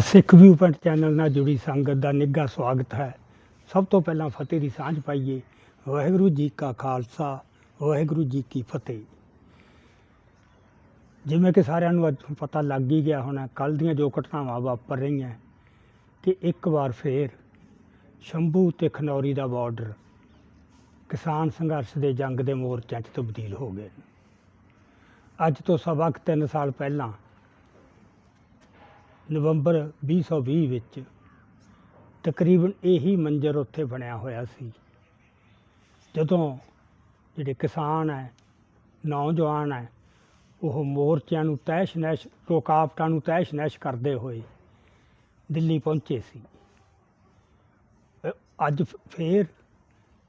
ਸਿੱਖ view point channel ਨਾਲ ਜੁੜੀ ਸੰਗਤ ਦਾ ਨਿੱਘਾ ਸਵਾਗਤ ਹੈ। ਸਭ ਤੋਂ ਪਹਿਲਾਂ ਫਤਿਹ ਦੀ ਸਾਂਝ ਪਾਈਏ। ਵਾਹਿਗੁਰੂ ਜੀ ਕਾ ਖਾਲਸਾ, ਵਾਹਿਗੁਰੂ ਜੀ ਕੀ ਫਤਿਹ। ਜਿਵੇਂ ਕਿ ਸਾਰਿਆਂ ਨੂੰ ਅੱਜ ਪਤਾ ਲੱਗ ਹੀ ਗਿਆ ਹੋਣਾ ਕੱਲ ਦੀਆਂ ਜੋ ਘਟਨਾਵਾਂ ਵਾਪਰ ਰਹੀਆਂ, ਕਿ ਇੱਕ ਵਾਰ ਫੇਰ ਸ਼ੰਭੂ ਤੇ ਖਨੌਰੀ ਦਾ ਬਾਰਡਰ ਕਿਸਾਨ ਸੰਘਰਸ਼ ਦੇ ਜੰਗ ਦੇ ਮੋਰਚਿਆਂ 'ਚ ਤਬਦੀਲ ਹੋ ਗਏ। ਅੱਜ ਤੋਂ ਸਵਾ ਕੁ ਤਿੰਨ ਸਾਲ ਪਹਿਲਾਂ ਨਵੰਬਰ 2020 ਵਿੱਚ ਤਕਰੀਬਨ ਇਹੀ ਮੰਜ਼ਰ ਉੱਥੇ ਬਣਿਆ ਹੋਇਆ ਸੀ। ਜਦੋਂ ਜਿਹੜੇ ਕਿਸਾਨ ਹੈ, ਨੌਜਵਾਨ ਹੈ, ਉਹ ਮੋਰਚਿਆਂ ਨੂੰ ਤੈਸ਼ ਨੈਸ਼ ਰੁਕਾਵਟਾਂ ਨੂੰ ਤੈਸ਼ ਨੈਸ਼ ਕਰਦੇ ਹੋਏ ਦਿੱਲੀ ਪਹੁੰਚੇ ਸੀ। ਅੱਜ ਫ- ਫੇਰ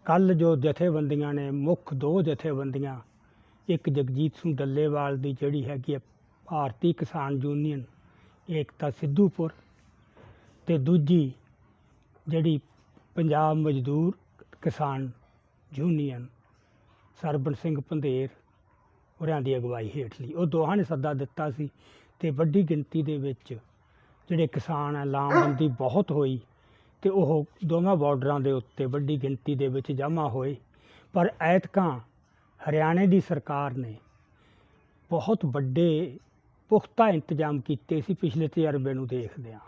ਕੱਲ ਜੋ ਜਥੇਬੰਦੀਆਂ ਨੇ, ਮੁੱਖ ਦੋ ਜਥੇਬੰਦੀਆਂ, ਇੱਕ ਜਗਜੀਤ ਸਿੰਘ ਡੱਲੇਵਾਲ ਦੀ ਜਿਹੜੀ ਹੈਗੀ ਹੈ ਭਾਰਤੀ ਕਿਸਾਨ ਯੂਨੀਅਨ ਏਕਤਾ ਸਿੱਧੂਪੁਰ ਤੇ ਦੂਜੀ ਜਿਹੜੀ ਪੰਜਾਬ ਮਜ਼ਦੂਰ ਕਿਸਾਨ ਯੂਨੀਅਨ ਸਰਬਣ ਸਿੰਘ ਪੰਧੇਰ ਹੋਰਾਂ ਦੀ ਅਗਵਾਈ ਹੇਠਲੀ ਉਹ ਦੋਹਾਂ ਨੇ ਸੱਦਾ ਦਿੱਤਾ ਸੀ ਤੇ ਵੱਡੀ ਗਿਣਤੀ ਦੇ ਵਿੱਚ ਜਿਹੜੇ ਕਿਸਾਨ ਆ, ਲਾਮਬੰਦੀ ਬਹੁਤ ਹੋਈ ਤੇ ਉਹ ਦੋਵਾਂ ਬਾਰਡਰਾਂ ਦੇ ਉੱਤੇ ਵੱਡੀ ਗਿਣਤੀ ਦੇ ਵਿੱਚ ਜਮ੍ਹਾਂ ਹੋਏ। ਪਰ ਐਤਕਾਂ ਹਰਿਆਣੇ ਦੀ ਸਰਕਾਰ ਨੇ ਬਹੁਤ ਵੱਡੇ ਪੁਖਤਾ ਇੰਤਜ਼ਾਮ ਕੀਤੇ ਸੀ ਪਿਛਲੇ ਤਜਰਬੇ ਨੂੰ ਦੇਖਦਿਆਂ।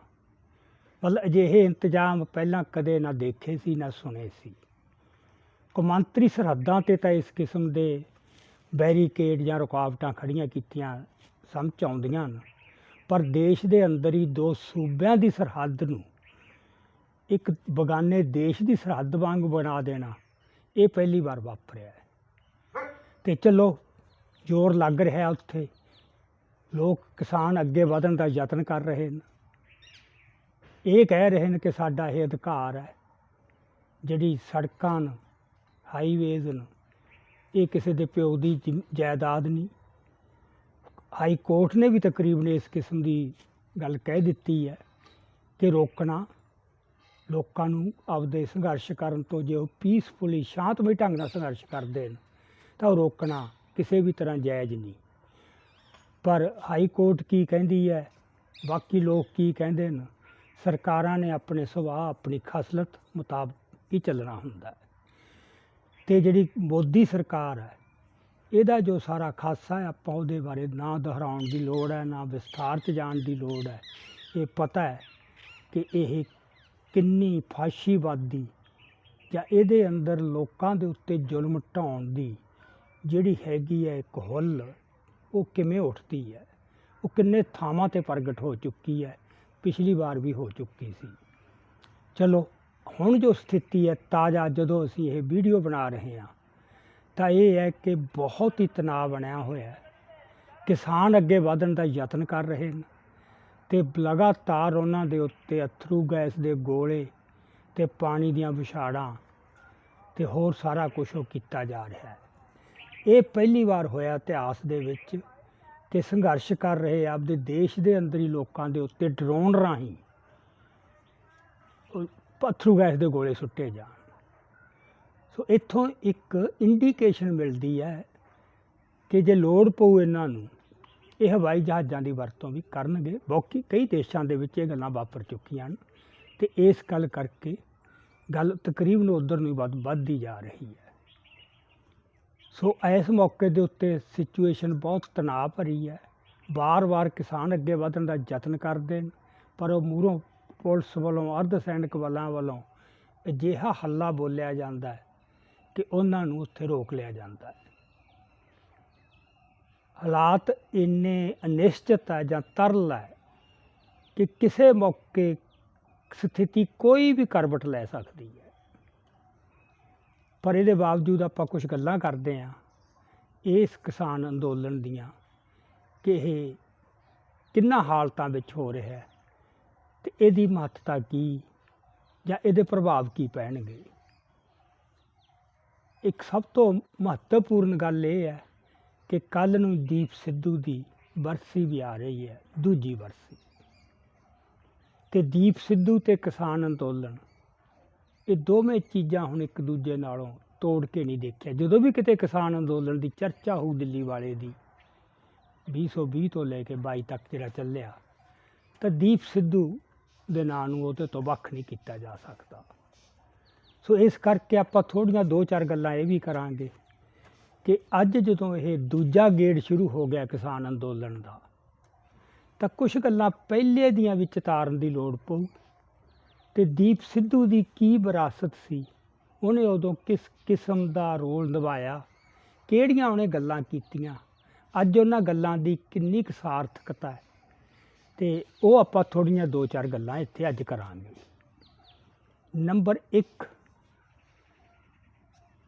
ਮਤਲਬ ਅਜਿਹੇ ਇੰਤਜ਼ਾਮ ਪਹਿਲਾਂ ਕਦੇ ਨਾ ਦੇਖੇ ਸੀ, ਨਾ ਸੁਣੇ ਸੀ। ਕੌਮਾਂਤਰੀ ਸਰਹੱਦਾਂ ਤੇ ਤਾਂ ਇਸ ਕਿਸਮ ਦੇ ਬੈਰੀਕੇਡ ਜਾਂ ਰੁਕਾਵਟਾਂ ਖੜੀਆਂ ਕੀਤੀਆਂ ਸਮਝ ਆਉਂਦੀਆਂ ਹਨ। ਪਰ ਦੇਸ਼ ਦੇ ਅੰਦਰ ਹੀ ਦੋ ਸੂਬਿਆਂ ਦੀ ਸਰਹੱਦ ਨੂੰ ਇੱਕ ਬਗਾਨੇ ਦੇਸ਼ ਦੀ ਸਰਹੱਦ ਵਾਂਗ ਬਣਾ ਦੇਣਾ, ਇਹ ਪਹਿਲੀ ਵਾਰ ਵਾਪਰਿਆ ਹੈ। ਤੇ ਚਲੋ, ਜ਼ੋਰ ਲੱਗ ਰਿਹਾ ਉੱਥੇ। ਲੋਕ ਕਿਸਾਨ ਅੱਗੇ ਵਧਣ ਦਾ ਯਤਨ ਕਰ ਰਹੇ ਨੇ ਇਹ ਕਹਿ ਰਹੇ ਨੇ ਕਿ ਸਾਡਾ ਇਹ ਅਧਿਕਾਰ ਹੈ, ਜਿਹੜੀ ਸੜਕਾਂ ਨੇ ਹਾਈਵੇਜ਼ ਨੇ, ਇਹ ਕਿਸੇ ਦੇ ਪਿਓ ਦੀ ਜ਼ਿਮ- ਜਾਇਦਾਦ ਨਹੀਂ। ਹਾਈ ਕੋਰਟ ਨੇ ਵੀ ਤਕਰੀਬਨ ਇਸ ਕਿਸਮ ਦੀ ਗੱਲ ਕਹਿ ਦਿੱਤੀ ਹੈ ਕਿ ਰੋਕਣਾ, ਲੋਕਾਂ ਨੂੰ ਆਪਦੇ ਸੰਘਰਸ਼ ਕਰਨ ਤੋਂ ਜੇ ਉਹ ਪੀਸਫੁਲੀ ਸ਼ਾਂਤਮਈ ਢੰਗ ਨਾਲ ਸੰਘਰਸ਼ ਕਰਦੇ ਨੇ, ਤਾਂ ਉਹ ਰੋਕਣਾ ਕਿਸੇ ਵੀ ਤਰ੍ਹਾਂ ਜਾਇਜ਼ ਨਹੀਂ। ਪਰ ਹਾਈ ਕੋਰਟ ਕੀ ਕਹਿੰਦੀ ਹੈ? ਬਾਕੀ ਲੋਕ ਕੀ ਕਹਿੰਦੇ ਨੇ ਸਰਕਾਰਾਂ ਨੇ ਆਪਣੇ ਸੁਭਾਅ, ਆਪਣੀ ਖਸਲਤ ਮੁਤਾਬਕ ਹੀ ਚੱਲਣਾ ਹੁੰਦਾ ਹੈ। ਤੇ ਜਿਹੜੀ ਮੋਦੀ ਸਰਕਾਰ ਹੈ, ਇਹਦਾ ਜੋ ਸਾਰਾ ਖਾਸਾ ਹੈ, ਆਪਾਂ ਉਹਦੇ ਬਾਰੇ ਨਾ ਦੁਹਰਾਉਣ ਦੀ ਲੋੜ ਹੈ, ਨਾ ਵਿਸਥਾਰ 'ਚ ਜਾਣ ਦੀ ਲੋੜ ਹੈ। ਇਹ ਪਤਾ ਹੈ ਕਿ ਇਹ ਕਿੰਨੀ ਫਾਸ਼ੀਵਾਦੀ ਜਾਂ ਇਹਦੇ ਅੰਦਰ ਲੋਕਾਂ ਦੇ ਉੱਤੇ ਜ਼ੁਲਮ ਢਾਉਣ ਦੀ ਜਿਹੜੀ ਹੈਗੀ ਹੈ ਇੱਕ ਹੁੱਲ ਉਹ ਕਿਵੇਂ ਉੱਠਦੀ ਹੈ? ਉਹ ਕਿੰਨੇ ਥਾਵਾਂ ਤੇ ਪ੍ਰਗਟ ਹੋ ਚੁੱਕੀ ਹੈ? ਪਿਛਲੀ ਵਾਰ ਵੀ ਹੋ ਚੁੱਕੀ ਸੀ। ਚਲੋ, ਹੁਣ ਜੋ ਸਥਿਤੀ ਹੈ, ਤਾਜ਼ਾ ਜਦੋਂ ਅਸੀਂ ਇਹ ਵੀਡੀਓ ਬਣਾ ਰਹੇ ਹਾਂ, ਤਾਂ ਇਹ ਹੈ ਕਿ ਬਹੁਤ ਹੀ ਤਣਾਅ ਬਣਿਆ ਹੋਇਆ ਹੈ। ਕਿਸਾਨ ਅੱਗੇ ਵਧਣ ਦਾ ਯਤਨ ਕਰ ਰਹੇ ਨੇ ਤੇ ਲਗਾਤਾਰ ਉਹਨਾਂ ਦੇ ਉੱਤੇ ਅਥਰੂ ਗੈਸ ਦੇ ਗੋਲੇ ਤੇ ਪਾਣੀ ਦੀਆਂ ਵਿਛਾੜਾਂ ਤੇ ਹੋਰ ਸਾਰਾ ਕੁਝ ਉਹ ਕੀਤਾ ਜਾ ਰਿਹਾ ਹੈ। ਇਹ ਪਹਿਲੀ ਵਾਰ ਹੋਇਆ ਇਤਿਹਾਸ ਦੇ ਵਿੱਚ ਕਿ ਸੰਘਰਸ਼ ਕਰ ਰਹੇ ਆਪਦੇ ਦੇਸ਼ ਦੇ ਅੰਦਰ ਹੀ ਲੋਕਾਂ ਦੇ ਉੱਤੇ ਡਰੋਨ ਰਾਹੀਂ ਪੱਥਰੂ ਗੈਸ ਦੇ ਗੋਲੇ ਸੁੱਟੇ ਜਾਣ। ਸੋ ਇੱਥੋਂ ਇੱਕ ਇੰਡੀਕੇਸ਼ਨ ਮਿਲਦੀ ਹੈ ਕਿ ਜੇ ਲੋੜ ਪਊ ਇਹਨਾਂ ਨੂੰ, ਇਹ ਹਵਾਈ ਜਹਾਜ਼ਾਂ ਦੀ ਵਰਤੋਂ ਵੀ ਕਰਨਗੇ। ਬਾਕੀ ਕਈ ਦੇਸ਼ਾਂ ਦੇ ਵਿੱਚ ਇਹ ਗੱਲਾਂ ਵਾਪਰ ਚੁੱਕੀਆਂ ਹਨ ਤੇ ਇਸ ਗੱਲ ਕਰਕੇ ਗੱਲ ਤਕਰੀਬਨ ਉਧਰ ਨੂੰ ਹੀ ਵੱਧ ਵੱਧਦੀ ਜਾ ਰਹੀ ਹੈ। ਸੋ ਇਸ ਮੌਕੇ ਦੇ ਉੱਤੇ ਸਿਚੁਏਸ਼ਨ ਬਹੁਤ ਤਣਾਅ ਭਰੀ ਹੈ। ਵਾਰ-ਵਾਰ ਕਿਸਾਨ ਅੱਗੇ ਵਧਣ ਦਾ ਯਤਨ ਕਰਦੇ ਨੇ, ਪਰ ਉਹ ਮੂਹਰੋਂ ਪੁਲਿਸ ਵੱਲੋਂ, ਅਰਧ ਸੈਨਿਕ ਬਲਾਂ ਵੱਲੋਂ ਅਜਿਹਾ ਹੱਲਾ ਬੋਲਿਆ ਜਾਂਦਾ ਹੈ ਕਿ ਉਹਨਾਂ ਨੂੰ ਉੱਥੇ ਰੋਕ ਲਿਆ ਜਾਂਦਾ ਹੈ। ਹਾਲਾਤ ਇੰਨੇ ਅਨਿਸ਼ਚਿਤ ਹੈ ਜਾਂ ਤਰਲ ਹੈ ਕਿ ਕਿਸੇ ਮੌਕੇ ਸਥਿਤੀ ਕੋਈ ਵੀ ਕਰਵਟ ਲੈ ਸਕਦੀ ਹੈ। ਪਰ ਇਹਦੇ ਬਾਵਜੂਦ ਆਪਾਂ ਕੁਝ ਗੱਲਾਂ ਕਰਦੇ ਹਾਂ, ਇਸ ਕਿਸਾਨ ਅੰਦੋਲਨ ਦੀਆਂ ਕਿ ਇਹ ਕਿੰਨਾ ਹਾਲਤਾਂ ਵਿੱਚ ਹੋ ਰਿਹਾ ਹੈ ਤੇ ਇਹਦੀ ਮਹੱਤਤਾ ਕੀ ਜਾਂ ਇਹਦੇ ਪ੍ਰਭਾਵ ਕੀ ਪੈਣਗੇ? ਇੱਕ ਸਭ ਤੋਂ ਮਹੱਤਵਪੂਰਨ ਗੱਲ ਇਹ ਹੈ ਕਿ ਕੱਲ ਨੂੰ ਦੀਪ ਸਿੱਧੂ ਦੀ ਬਰਸੀ ਵੀ ਆ ਰਹੀ ਹੈ, ਦੂਜੀ ਬਰਸੀ। ਤੇ ਦੀਪ ਸਿੱਧੂ ਤੇ ਕਿਸਾਨ ਅੰਦੋਲਨ ਇਹ ਦੋਵੇਂ ਚੀਜ਼ਾਂ ਹੁਣ ਇੱਕ ਦੂਜੇ ਨਾਲੋਂ ਤੋੜ ਕੇ ਨਹੀਂ ਦੇਖਿਆ। ਜਦੋਂ ਵੀ ਕਿਤੇ ਕਿਸਾਨ ਅੰਦੋਲਨ ਦੀ ਚਰਚਾ ਹੋਊ ਦਿੱਲੀ ਵਾਲੇ ਦੀ 2020 ਤੋਂ ਲੈ ਕੇ 22 ਤੱਕ ਜਿਹੜਾ ਚੱਲਿਆ, ਤਾਂ ਦੀਪ ਸਿੱਧੂ ਦੇ ਨਾਂ ਨੂੰ ਉਹਦੇ ਤੋਂ ਵੱਖ ਨਹੀਂ ਕੀਤਾ ਜਾ ਸਕਦਾ। ਸੋ ਇਸ ਕਰਕੇ ਆਪਾਂ ਥੋੜੀਆਂ ਦੋ ਚਾਰ ਗੱਲਾਂ ਇਹ ਵੀ ਕਰਾਂਗੇ ਕਿ ਅੱਜ ਜਦੋਂ ਇਹ ਦੂਜਾ ਗੇੜ ਸ਼ੁਰੂ ਹੋ ਗਿਆ ਕਿਸਾਨ ਅੰਦੋਲਨ ਦਾ, ਤਾਂ ਕੁਝ ਗੱਲਾਂ ਪਹਿਲੇ ਦੀਆਂ ਵਿੱਚ ਤਾਰਨ ਦੀ ਲੋੜ ਪਊ। ਤੇ ਦੀਪ ਸਿੱਧੂ ਦੀ ਕੀ ਵਿਰਾਸਤ ਸੀ? ਉਹਨੇ ਉਦੋਂ ਕਿਸ ਕਿਸਮ ਦਾ ਰੋਲ ਨਿਭਾਇਆ? ਕਿਹੜੀਆਂ ਉਹਨੇ ਗੱਲਾਂ ਕੀਤੀਆਂ? ਅੱਜ ਉਹਨਾਂ ਗੱਲਾਂ ਦੀ ਕਿੰਨੀ ਕੁ ਸਾਰਥਕਤਾ ਹੈ? ਤੇ ਉਹ ਆਪਾਂ ਥੋੜੀਆਂ ਦੋ ਚਾਰ ਗੱਲਾਂ ਇੱਥੇ ਅੱਜ ਕਰਾਂਗੇ। ਨੰਬਰ 1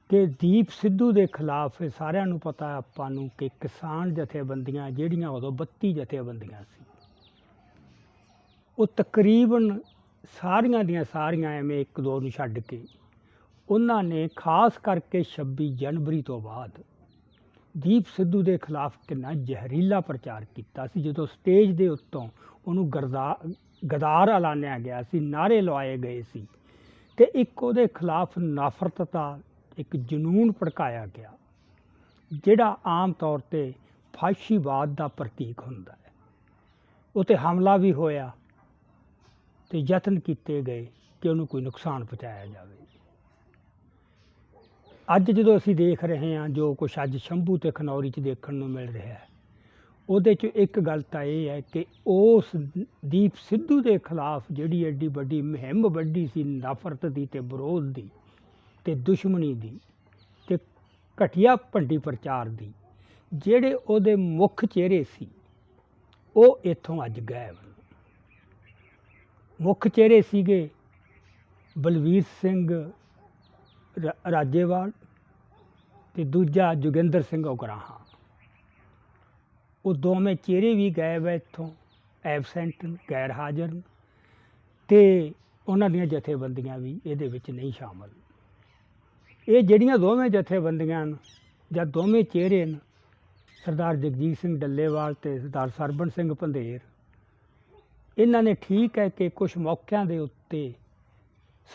ਕਿ ਦੀਪ ਸਿੱਧੂ ਦੇ ਖਿਲਾਫ ਇਹ ਸਾਰਿਆਂ ਨੂੰ ਪਤਾ ਆਪਾਂ ਨੂੰ ਕਿ ਕਿਸਾਨ ਜਥੇਬੰਦੀਆਂ ਜਿਹੜੀਆਂ ਉਦੋਂ 32 ਜਥੇਬੰਦੀਆਂ ਸੀ, ਉਹ ਤਕਰੀਬਨ ਸਾਰੀਆਂ ਦੀਆਂ ਸਾਰੀਆਂ ਐਵੇਂ ਇੱਕ ਦੋ ਨੂੰ ਛੱਡ ਕੇ ਉਹਨਾਂ ਨੇ ਖਾਸ ਕਰਕੇ 26 ਜਨਵਰੀ ਤੋਂ ਬਾਅਦ ਦੀਪ ਸਿੱਧੂ ਦੇ ਖਿਲਾਫ ਕਿੰਨਾ ਜ਼ਹਿਰੀਲਾ ਪ੍ਰਚਾਰ ਕੀਤਾ ਸੀ, ਜਦੋਂ ਸਟੇਜ ਦੇ ਉੱਤੋਂ ਉਹਨੂੰ ਗਰਦਾ ਗਦਾਰ ਐਲਾਨਿਆ ਗਿਆ ਸੀ ਨਾਰੇ ਲਵਾਏ ਗਏ ਸੀ ਤੇ ਇੱਕ ਉਹਦੇ ਖਿਲਾਫ ਨਫ਼ਰਤ ਦਾ ਇੱਕ ਜਨੂਨ ਭੜਕਾਇਆ ਗਿਆ, ਜਿਹੜਾ ਆਮ ਤੌਰ ਤੇ ਫਾਸ਼ੀਵਾਦ ਦਾ ਪ੍ਰਤੀਕ ਹੁੰਦਾ ਹੈ। ਉਹ ਹਮਲਾ ਵੀ ਹੋਇਆ ਤੇ ਯਤਨ ਕੀਤੇ ਗਏ ਕਿ ਉਹਨੂੰ ਕੋਈ ਨੁਕਸਾਨ ਪਹੁੰਚਾਇਆ ਜਾਵੇ। ਅੱਜ ਜਦੋਂ ਅਸੀਂ ਦੇਖ ਰਹੇ ਹਾਂ ਜੋ ਕੁਛ ਅੱਜ ਸ਼ੰਭੂ ਤੇ ਖਨੌਰੀ 'ਚ ਦੇਖਣ ਨੂੰ ਮਿਲ ਰਿਹਾ ਹੈ, ਉਹਦੇ 'ਚ ਇੱਕ ਗੱਲ ਤਾਂ ਇਹ ਹੈ ਕਿ ਉਸ ਦੀਪ ਸਿੱਧੂ ਦੇ ਖਿਲਾਫ ਜਿਹੜੀ ਐਡੀ ਵੱਡੀ ਮੁਹਿੰਮ ਵੱਡੀ ਸੀ, ਨਫ਼ਰਤ ਦੀ ਤੇ ਵਿਰੋਧ ਦੀ ਤੇ ਦੁਸ਼ਮਣੀ ਦੀ ਤੇ ਘਟੀਆ ਭੰਡੀ ਪ੍ਰਚਾਰ ਦੀ, ਜਿਹੜੇ ਉਹਦੇ ਮੁੱਖ ਚਿਹਰੇ ਸੀ, ਉਹ ਇੱਥੋਂ ਅੱਜ ਗਾਇਬ ਨੇ। ਮੁੱਖ ਚਿਹਰੇ ਸੀਗੇ ਬਲਵੀਰ ਸਿੰਘ ਰਾ- ਰਾਜੇਵਾਲ ਤੇ ਦੂਜਾ ਜੋਗਿੰਦਰ ਸਿੰਘ ਉਗਰਾਹਾਂ। ਉਹ ਦੋਵੇਂ ਚਿਹਰੇ ਵੀ ਗਾਇਬ ਹੈ ਇੱਥੋਂ, ਐਬਸੈਂਟ ਗੈਰ ਹਾਜ਼ਰ ਨੇ ਤੇ ਉਹਨਾਂ ਦੀਆਂ ਜਥੇਬੰਦੀਆਂ ਵੀ ਇਹਦੇ ਵਿੱਚ ਨਹੀਂ ਸ਼ਾਮਲ। ਇਹ ਜਿਹੜੀਆਂ ਦੋਵੇਂ ਜਥੇਬੰਦੀਆਂ ਹਨ ਜਾਂ ਦੋਵੇਂ ਚਿਹਰੇ ਨੇ ਸਰਦਾਰ ਜਗਜੀਤ ਸਿੰਘ ਡੱਲੇਵਾਲ ਤੇ ਸਰਦਾਰ ਸਰਬਣ ਸਿੰਘ ਪੰਧੇਰ ਇਹਨਾਂ ਨੇ ਠੀਕ ਹੈ ਕਿ ਕੁਝ ਮੌਕਿਆਂ ਦੇ ਉੱਤੇ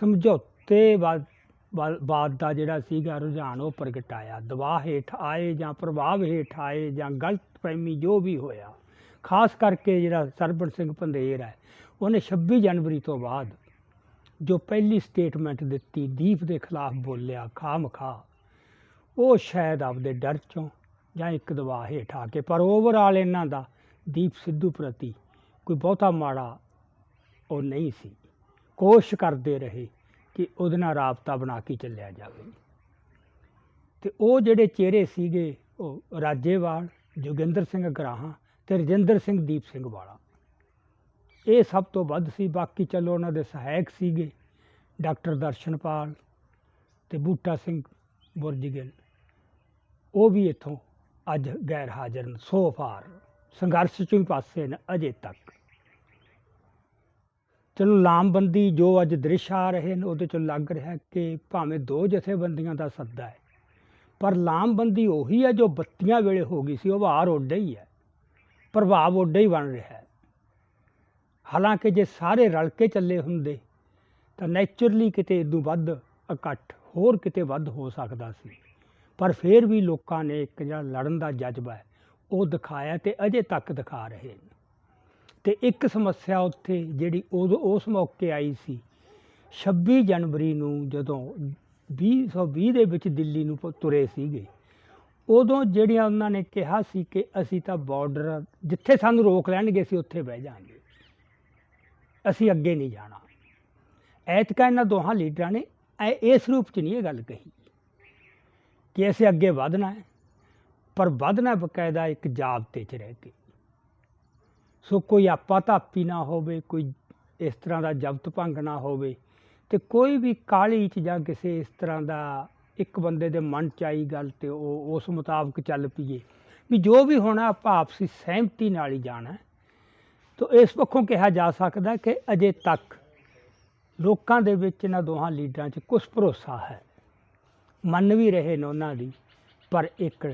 ਸਮਝੌਤੇ ਬਾਦ ਬਾਦ- ਦਾ ਜਿਹੜਾ ਸੀਗਾ ਰੁਝਾਨ ਉਹ ਪ੍ਰਗਟਾਇਆ। ਦਬਾਅ ਹੇਠ ਆਏ ਜਾਂ ਪ੍ਰਭਾਵ ਹੇਠ ਆਏ ਜਾਂ ਗਲਤਫਹਿਮੀ ਜੋ ਵੀ ਹੋਇਆ, ਖਾਸ ਕਰਕੇ ਜਿਹੜਾ ਸਰਬਣ ਸਿੰਘ ਪੰਧੇਰ ਹੈ, ਉਹਨੇ 26 ਜਨਵਰੀ ਤੋਂ ਬਾਅਦ ਜੋ ਪਹਿਲੀ ਸਟੇਟਮੈਂਟ ਦਿੱਤੀ, ਦੀਪ ਦੇ ਖਿਲਾਫ ਬੋਲਿਆ ਖਾਮਖਾ ਉਹ ਸ਼ਾਇਦ ਆਪਦੇ ਡਰ ਚੋਂ ਜਾਂ ਇੱਕ ਦਬਾਅ ਹੇਠ ਆ ਕੇ, ਪਰ ਓਵਰਆਲ ਇਹਨਾਂ ਦਾ ਦੀਪ ਸਿੱਧੂ ਪ੍ਰਤੀ ਕੋਈ ਬਹੁਤਾ ਮਾੜਾ ਉਹ ਨਹੀਂ ਸੀ। ਕੋਸ਼ਿਸ਼ ਕਰਦੇ ਰਹੇ ਕਿ ਉਹਦੇ ਨਾਲ ਰਾਬਤਾ ਬਣਾ ਕੇ ਚੱਲਿਆ ਜਾਵੇ। ਤੇ ਉਹ ਜਿਹੜੇ ਚਿਹਰੇ ਸੀਗੇ, ਉਹ ਰਾਜੇਵਾਲ, ਜੋਗਿੰਦਰ ਸਿੰਘ ਗਰਾਹਾਂ ਤੇ ਰਜਿੰਦਰ ਸਿੰਘ, ਦੀਪ ਸਿੰਘ ਵਾਲਾ। ਇਹ ਸਭ ਤੋਂ ਵੱਧ ਸੀ। ਬਾਕੀ ਚਲੋ ਉਹਨਾਂ ਦੇ ਸਹਾਇਕ ਸੀਗੇ ਡਾਕਟਰ ਦਰਸ਼ਨਪਾਲ ਤੇ ਬੂਟਾ ਸਿੰਘ ਬੁਰਜਗਿੱਲ। ਉਹ ਵੀ ਇੱਥੋਂ ਅੱਜ ਗੈਰ ਹਾਜ਼ਰ ਨੇ, ਸੋ ਫਾਰ ਸੰਘਰਸ਼ ਚੋਂ ਹੀ ਪਾਸੇ ਨੇ, ਅਜੇ ਤੱਕ। ਚਲੋ ਲਾਮਬੰਦੀ ਜੋ ਅੱਜ ਦ੍ਰਿਸ਼ ਆ ਰਹੇ ਨੇ, ਉਹਦੇ ਚੋਂ ਲੱਗ ਰਿਹਾ ਕਿ ਭਾਵੇਂ ਦੋ ਜਥੇਬੰਦੀਆਂ ਦਾ ਸੱਦਾ ਹੈ, ਪਰ ਲਾਮਬੰਦੀ ਉਹੀ ਹੈ ਜੋ ਬੱਤੀਆਂ ਵੇਲੇ ਹੋ ਗਈ ਸੀ, ਉਹ ਵਾਰ ਉੱਡਾ ਹੀ ਹੈ, ਪ੍ਰਭਾਵ ਉੱਡਾ ਹੀ ਬਣ ਰਿਹਾ ਹੈ। ਹਾਲਾਂਕਿ ਜੇ ਸਾਰੇ ਰਲ ਕੇ ਚੱਲੇ ਹੁੰਦੇ, ਤਾਂ ਨੇਚਰਲੀ ਕਿਤੇ ਇਦੋਂ ਵੱਧ ਇਕੱਠ, ਹੋਰ ਕਿਤੇ ਵੱਧ ਹੋ ਸਕਦਾ ਸੀ, ਪਰ ਫਿਰ ਵੀ ਲੋਕਾਂ ਨੇ ਇੱਕ ਜਿਹੜਾ ਲੜਨ ਦਾ ਜਜ਼ਬਾ ਹੈ, ਉਹ ਦਿਖਾਇਆ ਤੇ ਅਜੇ ਤੱਕ ਦਿਖਾ ਰਹੇ ਨੇ। ਤੇ ਇੱਕ ਸਮੱਸਿਆ ਉੱਥੇ ਜਿਹੜੀ ਉਦੋਂ ਉਸ ਮੌਕੇ ਆਈ ਸੀ। 26 ਜਨਵਰੀ ਨੂੰ ਜਦੋਂ 2020 ਦੇ ਵਿੱਚ ਦਿੱਲੀ ਨੂੰ ਪ- ਤੁਰੇ ਸੀਗੇ। ਉਦੋਂ ਜਿਹੜੀਆਂ ਉਹਨਾਂ ਨੇ ਕਿਹਾ ਸੀ ਕਿ ਅਸੀਂ ਤਾਂ ਬਾਰਡਰ ਜਿੱਥੇ ਸਾਨੂੰ ਰੋਕ ਲੈਣਗੇ, ਅਸੀਂ ਉੱਥੇ ਬਹਿ ਜਾਾਂਗੇ ਅਸੀਂ ਅੱਗੇ ਨਹੀਂ ਜਾਣਾ। ਐਤਕਾਂ ਇਹਨਾਂ ਦੋਹਾਂ ਲੀਡਰਾਂ ਨੇ ਐ- ਇਸ ਰੂਪ 'ਚ ਨਹੀਂ ਇਹ ਗੱਲ ਕਹੀ ਕਿ ਅਸੀਂ ਅੱਗੇ ਵਧਣਾ ਹੈ। ਪਰ ਵਧਣਾ ਬਕਾਇਦਾ ਇੱਕ ਜਾਬਤੇ 'ਚ ਰਹਿ ਕੇ। ਸੋ ਕੋਈ ਆਪਾ ਧਾਪੀ ਨਾ ਹੋਵੇ, ਕੋਈ ਇਸ ਤਰ੍ਹਾਂ ਦਾ ਜ਼ਬਤ ਭੰਗ ਨਾ ਹੋਵੇ ਤੇ ਕੋਈ ਵੀ ਕਾਲੀ 'ਚ ਜਾਂ ਕਿਸੇ ਇਸ ਤਰ੍ਹਾਂ ਦਾ ਇੱਕ ਬੰਦੇ ਦੇ ਮਨ 'ਚ ਆਈ ਗੱਲ ਤੇ ਉਹ ਉਸ ਮੁਤਾਬਕ ਚੱਲ ਪਈਏ ਵੀ ਜੋ ਵੀ ਹੋਣਾ ਆਪਾਂ ਆਪਸੀ ਸਹਿਮਤੀ ਨਾਲ ਹੀ ਜਾਣਾ ਹੈ। ਤੋ ਇਸ ਪੱਖੋਂ ਕਿਹਾ ਜਾ ਸਕਦਾ ਕਿ ਅਜੇ ਤੱਕ ਲੋਕਾਂ ਦੇ ਵਿੱਚ ਇਹਨਾਂ ਦੋਹਾਂ ਲੀਡਰਾਂ 'ਚ ਕੁਝ ਭਰੋਸਾ ਹੈ ਮੰਨ ਵੀ ਰਹੇ ਨੇ ਉਹਨਾਂ ਦੀ, ਪਰ ਇੱਕ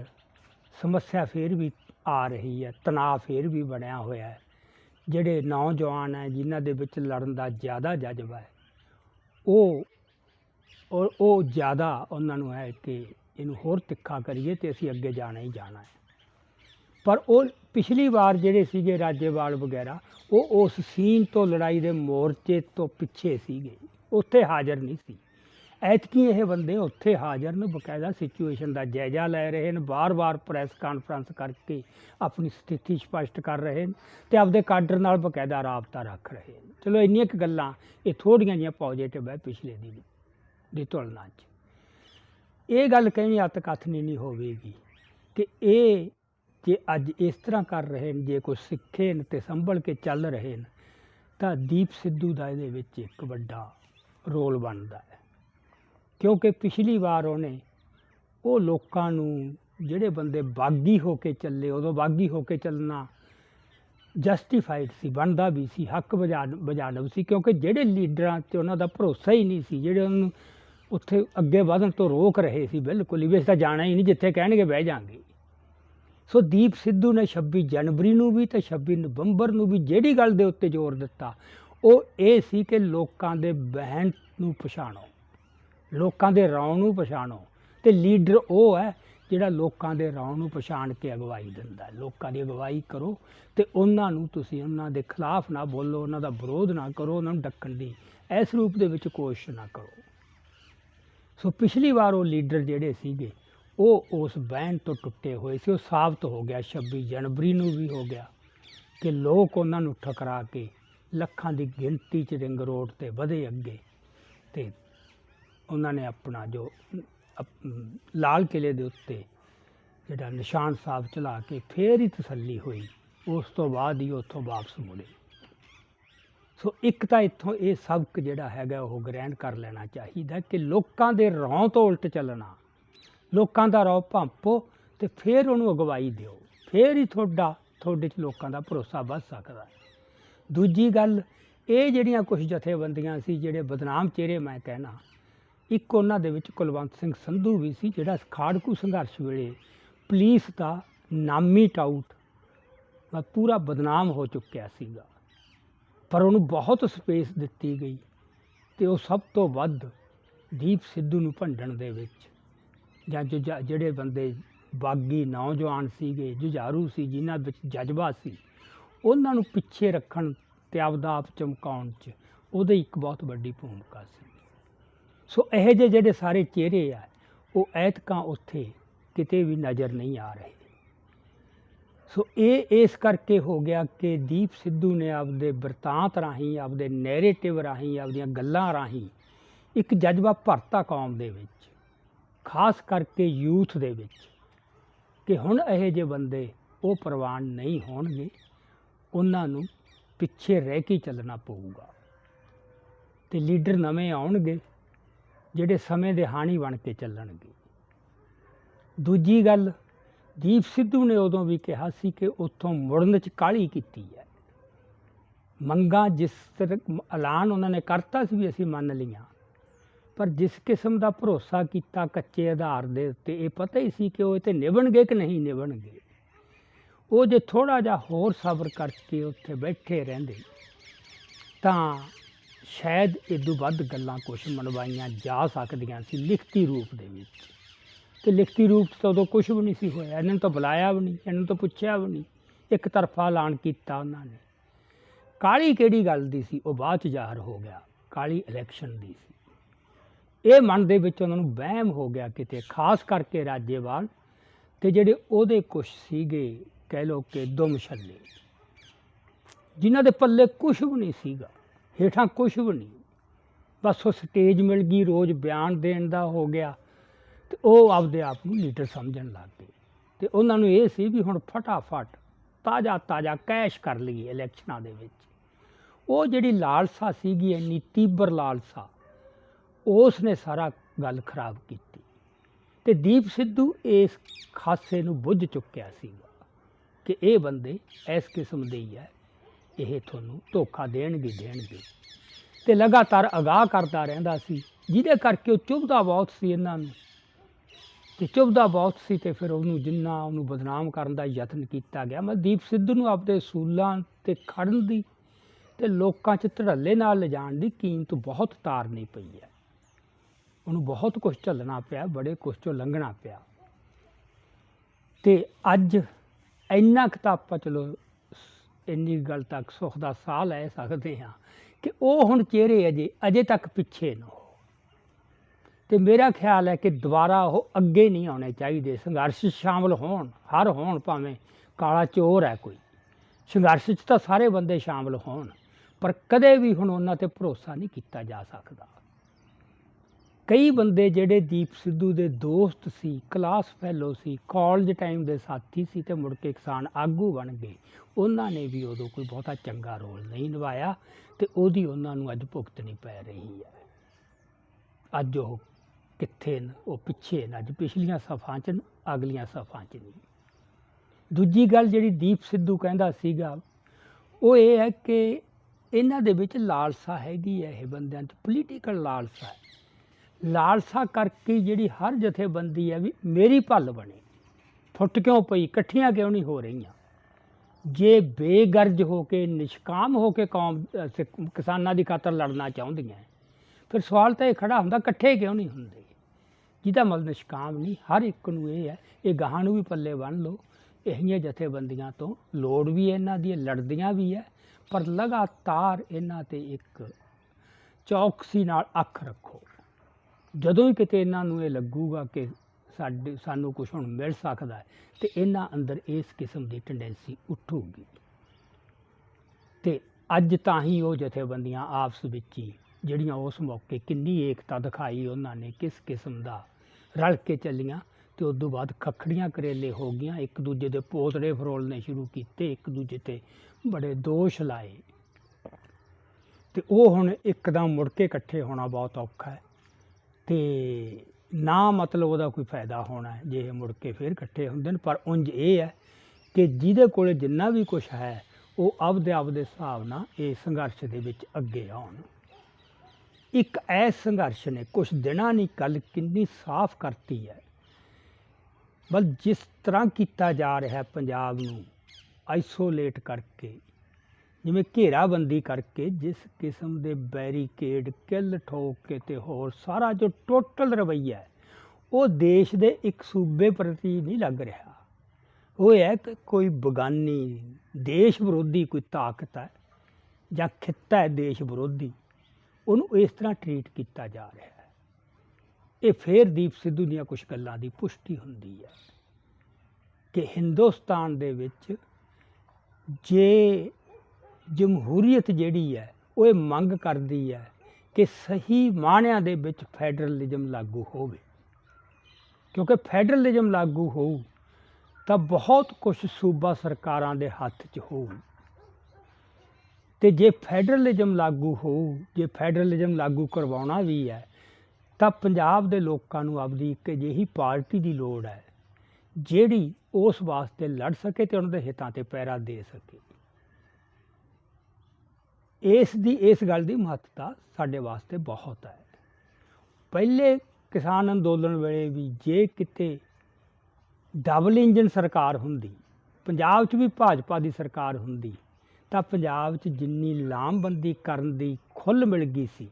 ਸਮੱਸਿਆ ਫੇਰ ਵੀ ਆ ਰਹੀ ਹੈ। ਤਣਾਅ ਫੇਰ ਵੀ ਬਣਿਆ ਹੋਇਆ ਹੈ। ਜਿਹੜੇ ਨੌਜਵਾਨ ਹੈ, ਜਿਨ੍ਹਾਂ ਦੇ ਵਿੱਚ ਲੜਨ ਦਾ ਜ਼ਿਆਦਾ ਜਜ਼ਬਾ ਹੈ, ਉਹ ਉਹ ਉਹ ਜ਼ਿਆਦਾ ਉਹਨਾਂ ਨੂੰ ਹੈ ਕਿ ਇਹਨੂੰ ਹੋਰ ਤਿੱਖਾ ਕਰੀਏ ਤੇ ਅਸੀਂ ਅੱਗੇ ਜਾਣਾ ਹੀ ਜਾਣਾ ਹੈ। ਪਰ ਉਹ ਪਿਛਲੀ ਵਾਰ ਜਿਹੜੇ ਸੀਗੇ ਰਾਜੇਵਾਲ ਵਗੈਰਾ, ਉਹ ਉਸ ਸੀਨ ਤੋਂ ਲੜਾਈ ਦੇ ਮੋਰਚੇ ਤੋਂ ਪਿੱਛੇ ਸੀਗੇ। ਉੱਥੇ ਹਾਜ਼ਰ ਨਹੀਂ ਸੀ। ਐਤਕੀ ਇਹ ਬੰਦੇ ਉੱਥੇ ਹਾਜ਼ਰ ਨੇ, ਬਕਾਇਦਾ ਸਿਚੁਏਸ਼ਨ ਦਾ ਜਾਇਜ਼ਾ ਲੈ ਰਹੇ ਨੇ ਬਾਰ-ਬਾਰ ਪ੍ਰੈਸ ਕਾਨਫਰੰਸ ਕਰਕੇ ਆਪਣੀ ਸਥਿਤੀ ਸਪਸ਼ਟ ਕਰ ਰਹੇ ਨੇ ਤੇ ਆਪਦੇ ਕਾਡਰ ਨਾਲ ਬਕਾਇਦਾ ਰਾਬਤਾ ਰੱਖ ਰਹੇ ਨੇ। ਚਲੋ ਇੰਨੀਆਂ ਕੁ ਗੱਲਾਂ, ਇਹ ਥੋੜੀਆਂ ਜਿਹੀਆਂ ਪੋਜ਼ਿਟਿਵ ਹੈ ਪਿਛਲੇ ਦਿਨ ਦੀ ਤੁਲਨਾ 'ਚ। ਇਹ ਗੱਲ ਕਹਿਣੀ ਅੱਤ ਨਹੀਂ ਹੋਵੇਗੀ ਕਿ ਇਹ ਜੇ ਅੱਜ ਇਸ ਤਰ੍ਹਾਂ ਕਰ ਰਹੇ ਨੇ, ਜੇ ਕੋਈ ਸਿੱਖੇ ਨੇ ਤੇ ਸੰਭਲ ਕੇ ਚੱਲ ਰਹੇ ਨੇ, ਤਾਂ ਦੀਪ ਸਿੱਧੂ ਦਾ ਇਹਦੇ ਵਿੱਚ ਇੱਕ ਵੱਡਾ ਰੋਲ ਬਣਦਾ ਹੈ। ਕਿਉਂਕਿ ਪਿਛਲੀ ਵਾਰ ਉਹਨੇ ਉਹ ਲੋਕਾਂ ਨੂੰ ਜਿਹੜੇ ਬੰਦੇ ਬਾਗੀ ਹੋ ਕੇ ਚੱਲੇ, ਉਦੋਂ ਬਾਗੀ ਹੋ ਕੇ ਚੱਲਣਾ ਜਸਟੀਫਾਈਡ ਸੀ, ਬਣਦਾ ਵੀ ਸੀ, ਹੱਕ ਬਜਾ ਬਜਾਨਬ ਸੀ, ਕਿਉਂਕਿ ਜਿਹੜੇ ਲੀਡਰਾਂ ਤੇ ਉਹਨਾਂ ਦਾ ਭਰੋਸਾ ਹੀ ਨਹੀਂ ਸੀ, ਜਿਹੜੇ ਉਹਨੂੰ ਉੱਥੇ ਅੱਗੇ ਵਧਣ ਤੋਂ ਰੋਕ ਰਹੇ ਸੀ, ਬਿਲਕੁਲ ਹੀ, ਵੀ ਅਸੀਂ ਤਾਂ ਜਾਣਾ ਹੀ ਨਹੀਂ, ਜਿੱਥੇ ਕਹਿਣਗੇ ਬਹਿ ਜਾਾਂਗੇ। ਸੋ ਦੀਪ ਸਿੱਧੂ ਨੇ 26 ਜਨਵਰੀ ਨੂੰ ਵੀ ਤੇ 26 ਨਵੰਬਰ ਨੂੰ ਵੀ ਜਿਹੜੀ ਗੱਲ ਦੇ ਉੱਤੇ ਜ਼ੋਰ ਦਿੱਤਾ, ਉਹ ਇਹ ਸੀ ਕਿ ਲੋਕਾਂ ਦੇ ਬਹਿਣ ਨੂੰ ਪਛਾਣੋ। ਲੋਕਾਂ ਦੇ ਰੌਂ ਨੂੰ ਪਛਾਣੋ। ਤੇ ਲੀਡਰ ਉਹ ਹੈ ਜਿਹੜਾ ਲੋਕਾਂ ਦੇ ਰੌਂ ਨੂੰ ਪਛਾਣ ਕੇ ਅਗਵਾਈ ਦਿੰਦਾ ਹੈ। ਲੋਕਾਂ ਦੀ ਅਗਵਾਈ ਕਰੋ ਤੇ ਉਹਨਾਂ ਨੂੰ ਤੁਸੀਂ ਉਹਨਾਂ ਦੇ ਖਿਲਾਫ ਨਾ ਬੋਲੋ, ਉਹਨਾਂ ਦਾ ਵਿਰੋਧ ਨਾ ਕਰੋ, ਉਹਨਾਂ ਨੂੰ ਡੱਕਣ ਦੀ ਇਸ ਰੂਪ ਦੇ ਵਿੱਚ ਕੋਸ਼ਿਸ਼ ਨਾ ਕਰੋ। ਸੋ ਪਿਛਲੀ ਵਾਰ ਉਹ ਲੀਡਰ ਜਿਹੜੇ ਸੀਗੇ, ਉਹ ਉਸ ਬੈਨ ਤੋਂ ਟੁੱਟੇ ਹੋਏ ਸੀ। ਉਹ ਸਾਬਤ ਹੋ ਗਿਆ। 26 ਜਨਵਰੀ ਨੂੰ ਵੀ ਹੋ ਗਿਆ ਕਿ ਲੋਕ ਉਹਨਾਂ ਨੂੰ ਠਕਰਾ ਕੇ ਲੱਖਾਂ ਦੀ ਗਿਣਤੀ 'ਚ ਰਿੰਗ ਰੋਡ ਤੇ ਵਧੇ ਅੱਗੇ ਤੇ ਉਹਨਾਂ ਨੇ ਆਪਣਾ ਜੋ ਲਾਲ ਕਿਲੇ ਦੇ ਉੱਤੇ ਜਿਹੜਾ ਨਿਸ਼ਾਨ ਸਾਹਿਬ ਚਲਾ ਕੇ ਫੇਰ ਹੀ ਤਸੱਲੀ ਹੋਈ। ਉਸ ਤੋਂ ਬਾਅਦ ਹੀ ਉੱਥੋਂ ਵਾਪਸ ਮੁੜੇ। ਸੋ ਇੱਕ ਤਾਂ ਇੱਥੋਂ ਇਹ ਸਬਕ ਜਿਹੜਾ ਹੈਗਾ ਉਹ ਗ੍ਰਹਿਣ ਕਰ ਲੈਣਾ ਚਾਹੀਦਾ ਕਿ ਲੋਕਾਂ ਦੇ ਰੌਂ ਤੋਂ ਉਲਟ ਚੱਲਣਾ। ਲੋਕਾਂ ਦਾ ਰੌ ਭੰਪੋ ਤੇ ਫਿਰ ਉਹਨੂੰ ਅਗਵਾਈ ਦਿਓ। ਫਿਰ ਹੀ ਤੁਹਾਡਾ, ਤੁਹਾਡੇ 'ਚ ਲੋਕਾਂ ਦਾ ਭਰੋਸਾ ਵੱਧ ਸਕਦਾ। ਦੂਜੀ ਗੱਲ, ਇਹ ਜਿਹੜੀਆਂ ਕੁਝ ਜਥੇਬੰਦੀਆਂ ਸੀ, ਜਿਹੜੇ ਬਦਨਾਮ ਚਿਹਰੇ ਮੈਂ ਕਹਿਣਾ ਇੱਕ ਉਹਨਾਂ ਦੇ ਵਿੱਚ ਕੁਲਵੰਤ ਸਿੰਘ ਸੰਧੂ ਵੀ ਸੀ, ਜਿਹੜਾ ਖਾੜਕੂ ਸੰਘਰਸ਼ ਵੇਲੇ ਪੁਲਿਸ ਦਾ ਨਾਮੀ ਟਾਊਟ ਪੂਰਾ ਬਦਨਾਮ ਹੋ ਚੁੱਕਿਆ ਸੀਗਾ। ਪਰ ਉਹਨੂੰ ਬਹੁਤ ਸਪੇਸ ਦਿੱਤੀ ਗਈ ਤੇ ਉਹ ਸਭ ਤੋਂ ਵੱਧ ਦੀਪ ਸਿੱਧੂ ਨੂੰ ਭੰਡਣ ਦੇ ਵਿੱਚ ਜਾਂ ਜੋ, ਜਿਹੜੇ ਬੰਦੇ ਬਾਗੀ ਨੌਜਵਾਨ ਸੀਗੇ, ਜੁਝਾਰੂ ਸੀ, ਜਿਨ੍ਹਾਂ ਵਿੱਚ ਜਜ਼ਬਾ ਸੀ, ਉਹਨਾਂ ਨੂੰ ਪਿੱਛੇ ਰੱਖਣ ਤੇ ਆਪਦਾ ਆਪ ਚਮਕਾਉਣ 'ਚ ਉਹਦੇ ਇੱਕ ਬਹੁਤ ਵੱਡੀ ਭੂਮਿਕਾ ਸੀ। ਸੋ ਇਹੋ ਜਿਹੇ ਜਿਹੜੇ ਸਾਰੇ ਚਿਹਰੇ ਆ, ਉਹ ਐਤਕਾਂ ਉੱਥੇ ਕਿਤੇ ਵੀ ਨਜ਼ਰ ਨਹੀਂ ਆ ਰਹੇ। ਸੋ ਇਹ ਇਸ ਕਰਕੇ ਹੋ ਗਿਆ ਕਿ ਦੀਪ ਸਿੱਧੂ ਨੇ ਆਪਦੇ ਬਿਰਤਾਂਤ ਰਾਹੀਂ, ਆਪਦੇ ਨੈਰੇਟਿਵ ਰਾਹੀਂ, ਆਪਦੀਆਂ ਗੱਲਾਂ ਰਾਹੀਂ ਇੱਕ ਜਜ਼ਬਾ ਭਰਤਾ ਕੌਮ ਦੇ ਵਿੱਚ, ਖਾਸ ਕਰਕੇ ਯੂਥ ਦੇ ਵਿੱਚ ਕਿ ਹੁਣ ਇਹੋ ਜਿਹੇ ਬੰਦੇ ਉਹ ਪ੍ਰਵਾਨ ਨਹੀਂ ਹੋਣਗੇ, ਉਹਨਾਂ ਨੂੰ ਪਿੱਛੇ ਰਹਿ ਕੇ ਚੱਲਣਾ ਪਊਗਾ। ਤੇ ਲੀਡਰ ਨਵੇਂ ਆਉਣਗੇ ਜਿਹੜੇ ਸਮੇਂ ਦੇ ਹਾਣੀ ਬਣ ਕੇ ਚੱਲਣਗੇ। ਦੂਜੀ ਗੱਲ, ਦੀਪ ਸਿੱਧੂ ਨੇ ਉਦੋਂ ਵੀ ਕਿਹਾ ਸੀ ਕਿ ਉੱਥੋਂ ਮੁੜਨ 'ਚ ਕਾਹਲੀ ਕੀਤੀ ਹੈ। ਮੰਗਾਂ ਜਿਸ ਤਰ੍ਹਾਂ ਐਲਾਨ ਉਹਨਾਂ ਨੇ ਕਰਤਾ ਸੀ ਵੀ ਅਸੀਂ ਮੰਨ ਲਈਆਂ, ਪਰ ਜਿਸ ਕਿਸਮ ਦਾ ਭਰੋਸਾ ਕੀਤਾ ਕੱਚੇ ਆਧਾਰ ਦੇ ਉੱਤੇ, ਇਹ ਪਤਾ ਹੀ ਸੀ ਕਿ ਉਹ ਇਹ ਤੇ ਨਿਭਣਗੇ ਕਿ ਨਹੀਂ ਨਿਭਣਗੇ। ਉਹ ਜੇ ਥੋੜਾ ਜਿਹਾ ਹੋਰ ਸਬਰ ਕਰਕੇ ਉੱਥੇ ਬੈਠੇ ਰਹਿੰਦੇ, ਤਾਂ ਸ਼ਾਇਦ ਇਦੋਂ ਵੱਧ ਗੱਲਾਂ ਕੁਝ ਮਨਵਾਈਆਂ ਜਾ ਸਕਦੀਆਂ ਸੀ ਲਿਖਤੀ ਰੂਪ ਦੇ ਵਿੱਚ। ਤੇ ਲਿਖਤੀ ਰੂਪ 'ਚ ਉਦੋਂ ਕੁਝ ਵੀ ਨਹੀਂ ਸੀ ਹੋਇਆ। ਇਹਨਾਂ ਨੂੰ ਤਾਂ ਬੁਲਾਇਆ ਵੀ ਨਹੀਂ, ਇਹਨਾਂ ਨੂੰ ਤਾਂ ਪੁੱਛਿਆ ਵੀ ਨਹੀਂ। ਇੱਕ ਤਰਫਾ ਐਲਾਨ ਕੀਤਾ ਉਹਨਾਂ ਨੇ। ਕਾਲੀ ਕਿਹੜੀ ਗੱਲ ਦੀ ਸੀ? ਉਹ ਬਾਅਦ ਚ ਜ਼ਾਹਰ ਹੋ ਗਿਆ। ਕਾਲੀ ਇਲੈਕਸ਼ਨ ਦੀ ਸੀ। ਇਹ ਮਨ ਦੇ ਵਿੱਚ ਉਹਨਾਂ ਨੂੰ ਵਹਿਮ ਹੋ ਗਿਆ ਕਿਤੇ, ਖਾਸ ਕਰਕੇ ਰਾਜੇਵਾਲ ਤੇ ਜਿਹੜੇ ਉਹਦੇ ਕੁਛ ਸੀਗੇ, ਕਹਿ ਲੋ ਕਿ ਦੁਮਛੱਲੇ ਜਿਨ੍ਹਾਂ ਦੇ ਪੱਲੇ ਕੁਝ ਵੀ ਨਹੀਂ ਸੀਗਾ। ਹੇਠਾਂ ਕੁਝ ਵੀ ਨਹੀਂ। ਬਸ ਉਹ ਸਟੇਜ ਮਿਲ ਗਈ, ਰੋਜ਼ ਬਿਆਨ ਦੇਣ ਦਾ ਹੋ ਗਿਆ ਤੇ ਉਹ ਆਪਦੇ ਆਪ ਨੂੰ ਲੀਡਰ ਸਮਝਣ ਲੱਗ ਗਏ। ਤੇ ਉਹਨਾਂ ਨੂੰ ਇਹ ਸੀ ਵੀ ਹੁਣ ਫਟਾਫਟ ਤਾਜ਼ਾ ਤਾਜ਼ਾ ਕੈਸ਼ ਕਰ ਲਈਏ ਇਲੈਕਸ਼ਨਾਂ ਦੇ ਵਿੱਚ। ਉਹ ਜਿਹੜੀ ਲਾਲਸਾ ਸੀਗੀ, ਇੰਨੀ ਤੀਬਰ ਲਾਲਸਾ, ਉਸ ਨੇ ਸਾਰਾ ਗੱਲ ਖਰਾਬ ਕੀਤੀ। ਤੇ ਦੀਪ ਸਿੱਧੂ ਇਸ ਖਾਸੇ ਨੂੰ ਬੁੱਝ ਚੁੱਕਿਆ ਸੀਗਾ ਕਿ ਇਹ ਬੰਦੇ ਇਸ ਕਿਸਮ ਦੇ ਹੀ ਹੈ ਇਹ ਤੁਹਾਨੂੰ ਧੋਖਾ ਦੇਣਗੇ ਦੇਣਗੇ। ਤੇ ਲਗਾਤਾਰ ਅਗਾਹ ਕਰਦਾ ਰਹਿੰਦਾ ਸੀ, ਜਿਹਦੇ ਕਰਕੇ ਉਹ ਚੁੱਭਦਾ ਬਹੁਤ ਸੀ ਇਹਨਾਂ ਨੂੰ। ਤੇ ਚੁਭਦਾ ਬਹੁਤ ਸੀ ਤੇ ਫਿਰ ਉਹਨੂੰ ਜਿੰਨਾ ਉਹਨੂੰ ਬਦਨਾਮ ਕਰਨ ਦਾ ਯਤਨ ਕੀਤਾ ਗਿਆ ਮੈਂ ਦੀਪ ਸਿੱਧੂ ਨੂੰ ਆਪਦੇ ਸੂਲਾਂ ਤੇ ਖੜਨ ਦੀ ਤੇ ਲੋਕਾਂ 'ਚ ਧੜੱਲੇ ਨਾਲ ਲਿਜਾਣ ਦੀ ਕੀਮਤ ਬਹੁਤ ਤਾਰਨੀ ਪਈ ਹੈ। ਉਹਨੂੰ ਬਹੁਤ ਕੁਝ ਝੱਲਣਾ ਪਿਆ, ਬੜੇ ਕੁਝ ਚੋਂ ਲੰਘਣਾ ਪਿਆ। ਤੇ ਅੱਜ ਇੰਨਾ ਕਿਤਾਬਾਂ ਚਲੋ ਇੰਨੀ ਗੱਲ ਤੱਕ ਸੁੱਖ ਦਾ ਸਾਹ ਲੈ ਸਕਦੇ ਹਾਂ ਕਿ ਉਹ ਹੁਣ ਚਿਹਰੇ ਅਜੇ ਅਜੇ ਤੱਕ ਪਿੱਛੇ ਨਾ ਹੋ। ਤੇ ਮੇਰਾ ਖਿਆਲ ਹੈ ਕਿ ਦੁਬਾਰਾ ਉਹ ਅੱਗੇ ਨਹੀਂ ਆਉਣੇ ਚਾਹੀਦੇ। ਸੰਘਰਸ਼ 'ਚ ਸ਼ਾਮਲ ਹੋਣ, ਹਰ ਹੋਣ ਭਾਵੇਂ ਕਾਲਾ ਚੋਰ ਹੈ ਕੋਈ। ਸੰਘਰਸ਼ 'ਚ ਤਾਂ ਸਾਰੇ ਬੰਦੇ ਸ਼ਾਮਲ ਹੋਣ, ਪਰ ਕਦੇ ਵੀ ਹੁਣ ਉਹਨਾਂ ਤੇ ਭਰੋਸਾ ਨਹੀਂ ਕੀਤਾ ਜਾ ਸਕਦਾ। ਕਈ ਬੰਦੇ ਜਿਹੜੇ ਦੀਪ ਸਿੱਧੂ ਦੇ ਦੋਸਤ ਸੀ ਕਲਾਸ ਫੈਲੋ ਸੀ ਕਾਲਜ ਟਾਈਮ ਦੇ ਸਾਥੀ ਸੀ ਤੇ ਮੁੜ ਕੇ ਕਿਸਾਨ ਆਗੂ ਬਣ ਗਏ। ਉਹਨਾਂ ਨੇ ਵੀ ਉਦੋਂ ਕੋਈ ਬਹੁਤਾ ਚੰਗਾ ਰੋਲ ਨਹੀਂ ਨਿਭਾਇਆ ਤੇ ਉਹਦੀ ਉਹਨਾਂ ਨੂੰ ਅੱਜ ਭੁਗਤਣੀ ਪੈ ਰਹੀ ਹੈ। ਅੱਜ ਉਹ ਕਿੱਥੇ ਨੇ? ਉਹ ਪਿੱਛੇ ਨੇ। ਅੱਜ ਪਿਛਲੀਆਂ ਸਫਾਂ 'ਚ ਅਗਲੀਆਂ ਸਫਾਂ 'ਚ ਨਹੀਂ। ਦੂਜੀ ਗੱਲ ਜਿਹੜੀ ਦੀਪ ਸਿੱਧੂ ਕਹਿੰਦਾ ਸੀਗਾ, ਉਹ ਇਹ ਹੈ ਕਿ ਇਹਨਾਂ ਦੇ ਵਿੱਚ ਲਾਲਸਾ ਹੈਗੀ ਹੈ, ਇਹ ਬੰਦਿਆਂ 'ਚ ਪੋਲੀਟੀਕਲ ਲਾਲਸਾ ਹੈ। ਲਾਲਸਾ ਕਰਕੇ ਜਿਹੜੀ ਹਰ ਜਥੇਬੰਦੀ ਹੈ ਵੀ ਮੇਰੀ ਭੱਲ ਬਣੇ। ਫੁੱਟ ਕਿਉਂ ਪਈ? ਇਕੱਠੀਆਂ ਕਿਉਂ ਨਹੀਂ ਹੋ ਰਹੀਆਂ? ਜੇ ਬੇਗਰਜ ਹੋ ਕੇ, ਨਿਸ਼ਕਾਮ ਹੋ ਕੇ ਕੌਮ ਸਿੱਖ- ਕਿਸਾਨਾਂ ਦੀ ਖਾਤਰ ਲੜਨਾ ਚਾਹੁੰਦੀਆਂ ਫਿਰ ਸਵਾਲ ਤਾਂ ਇਹ ਖੜਾ ਹੁੰਦਾ, ਇਕੱਠੇ ਕਿਉਂ ਨਹੀਂ ਹੁੰਦੇ? ਜਿਹਦਾ ਮਤਲਬ ਨਿਸ਼ਕਾਮ ਨਹੀਂ, ਹਰ ਇੱਕ ਨੂੰ ਇਹ ਹੈ, ਇਹ ਗਾਹਾਂ ਨੂੰ ਵੀ ਪੱਲੇ ਬੰਨ ਲਓ ਇਹੀਆਂ ਜਥੇਬੰਦੀਆਂ ਤੋਂ ਲੋੜ ਵੀ ਇਹਨਾਂ ਦੀ ਲੜਦੀਆਂ ਵੀ ਹੈ, ਪਰ ਲਗਾਤਾਰ ਇਹਨਾਂ ਤੇ ਇੱਕ ਚੌਕਸੀ ਨਾਲ ਅੱਖ ਰੱਖੋ। ਜਦੋਂ ਹੀ ਕਿਤੇ ਇਹਨਾਂ ਨੂੰ ਇਹ ਲੱਗੂਗਾ ਕਿ ਸਾਡੇ ਸਾਨੂੰ ਕੁਝ ਹੁਣ ਮਿਲ ਸਕਦਾ ਹੈ, ਤੇ ਇਹਨਾਂ ਅੰਦਰ ਇਸ ਕਿਸਮ ਦੀ ਟੈਂਡੈਂਸੀ ਉੱਠੂਗੀ। ਤੇ ਅੱਜ ਤਾਂ ਹੀ ਉਹ ਜਥੇਬੰਦੀਆਂ ਆਪਸ ਵਿੱਚ ਹੀ, ਜਿਹੜੀਆਂ ਉਸ ਮੌਕੇ ਕਿੰਨੀ ਏਕਤਾ ਦਿਖਾਈ ਉਹਨਾਂ ਨੇ, ਕਿਸ ਕਿਸਮ ਦਾ ਰਲ ਕੇ ਚੱਲੀਆਂ, ਤੇ ਉਸ ਤੋਂ ਬਾਅਦ ਖੱਖੜੀਆਂ ਕਰੇਲੇ ਹੋ ਗਈਆਂ। ਇੱਕ ਦੂਜੇ ਦੇ ਪੋਤੜੇ ਫਰੋਲਨੇ ਸ਼ੁਰੂ ਕੀਤੇ, ਇੱਕ ਦੂਜੇ ਤੇ ਬੜੇ ਦੋਸ਼ ਲਾਏ। ਤੇ ਉਹ ਹੁਣ ਇੱਕਦਮ ਮੁੜ ਕੇ ਇਕੱਠੇ ਹੋਣਾ ਬਹੁਤ ਔਖਾ ਹੈ। ਤੇ ਨਾ ਮਤਲਬ ਉਹਦਾ ਕੋਈ ਫਾਇਦਾ ਹੋਣਾ ਜੇ ਇਹ ਮੁੜ ਕੇ ਫਿਰ ਇਕੱਠੇ ਹੁੰਦੇ ਨੇ, ਪਰ ਉਂਝ ਇਹ ਹੈ ਕਿ ਜਿਹਦੇ ਕੋਲ ਜਿੰਨਾ ਵੀ ਕੁਝ ਹੈ, ਉਹ ਆਪਦੇ ਆਪਦੇ ਹਿਸਾਬ ਨਾਲ ਇਹ ਸੰਘਰਸ਼ ਦੇ ਵਿੱਚ ਅੱਗੇ ਆਉਣ। ਇੱਕ ਐਸ ਸੰਘਰਸ਼ ਨੇ ਕੁਝ ਦਿਨਾਂ ਨਹੀਂ ਕੱਲ ਕਿੰਨੀ ਸਾਫ਼ ਕਰਤੀ ਹੈ। ਬਲ ਜਿਸ ਤਰ੍ਹਾਂ ਕੀਤਾ ਜਾ ਰਿਹਾ ਪੰਜਾਬ ਨੂੰ ਆਈਸੋਲੇਟ ਕਰਕੇ ਜਿਵੇਂ ਘੇਰਾਬੰਦੀ ਕਰਕੇ ਜਿਸ ਕਿਸਮ ਦੇ ਬੈਰੀਕੇਡ, ਕਿੱਲ ਠੋਕ ਕੇ ਤੇ ਹੋਰ ਸਾਰਾ ਜੋ ਟੋਟਲ ਰਵੱਈਆ ਉਹ ਦੇਸ਼ ਦੇ ਇੱਕ ਸੂਬੇ ਪ੍ਰਤੀ ਨਹੀਂ ਲੱਗ ਰਿਹਾ। ਉਹ ਹੈ ਕਿ ਕੋਈ ਬਗਾਨੀ, ਦੇਸ਼ ਵਿਰੋਧੀ ਕੋਈ ਤਾਕਤ ਹੈ ਜਾਂ ਖਿੱਤਾ ਹੈ ਦੇਸ਼ ਵਿਰੋਧੀ, ਉਹਨੂੰ ਇਸ ਤਰ੍ਹਾਂ ਟਰੀਟ ਕੀਤਾ ਜਾ ਰਿਹਾ ਹੈ। ਇਹ ਫੇਰ ਦੀਪ ਸਿੱਧੂ ਦੀਆਂ ਕੁਝ ਗੱਲਾਂ ਦੀ ਪੁਸ਼ਟੀ ਹੁੰਦੀ ਹੈ ਕਿ ਹਿੰਦੁਸਤਾਨ ਦੇ ਵਿੱਚ ਜੇ ਜਮਹੂਰੀਅਤ ਜਿਹੜੀ ਹੈ, ਉਹ ਇਹ ਮੰਗ ਕਰਦੀ ਹੈ ਕਿ ਸਹੀ ਮਾਣਿਆਂ ਦੇ ਵਿੱਚ ਫੈਡਰਲਿਜ਼ਮ ਲਾਗੂ ਹੋਵੇ। ਕਿਉਂਕਿ ਫੈਡਰਲਿਜ਼ਮ ਲਾਗੂ ਹੋਊ ਤਾਂ ਬਹੁਤ ਕੁਝ ਸੂਬਾ ਸਰਕਾਰਾਂ ਦੇ ਹੱਥ 'ਚ ਹੋਊ। ਤੇ ਜੇ ਫੈਡਰਲਿਜ਼ਮ ਲਾਗੂ ਹੋਊ, ਜੇ ਫੈਡਰਲਿਜ਼ਮ ਲਾਗੂ ਕਰਵਾਉਣਾ ਵੀ ਹੈ, ਤਾਂ ਪੰਜਾਬ ਦੇ ਲੋਕਾਂ ਨੂੰ ਆਪਦੀ ਇੱਕ ਅਜਿਹੀ ਪਾਰਟੀ ਦੀ ਲੋੜ ਹੈ, ਜਿਹੜੀ ਉਸ ਵਾਸਤੇ ਲੜ ਸਕੇ ਤੇ ਉਹਨਾਂ ਦੇ ਹਿੱਤਾਂ ਤੇ ਪੈਰਾ ਦੇ ਸਕੇ। ਇਸ ਦੀ, ਇਸ ਗੱਲ ਦੀ ਮਹੱਤਤਾ ਸਾਡੇ ਵਾਸਤੇ ਬਹੁਤ ਹੈ। ਪਹਿਲੇ ਕਿਸਾਨ ਅੰਦੋਲਨ ਵੇਲੇ ਵੀ ਜੇ ਕਿਤੇ ਡਬਲ ਇੰਜਨ ਸਰਕਾਰ ਹੁੰਦੀ, ਪੰਜਾਬ 'ਚ ਵੀ ਭਾਜਪਾ ਦੀ ਸਰਕਾਰ ਹੁੰਦੀ, ਤਾਂ ਪੰਜਾਬ 'ਚ ਜਿੰਨੀ ਲਾਮਬੰਦੀ ਕਰਨ ਦੀ ਖੁੱਲ੍ਹ ਮਿਲ ਗਈ ਸੀ,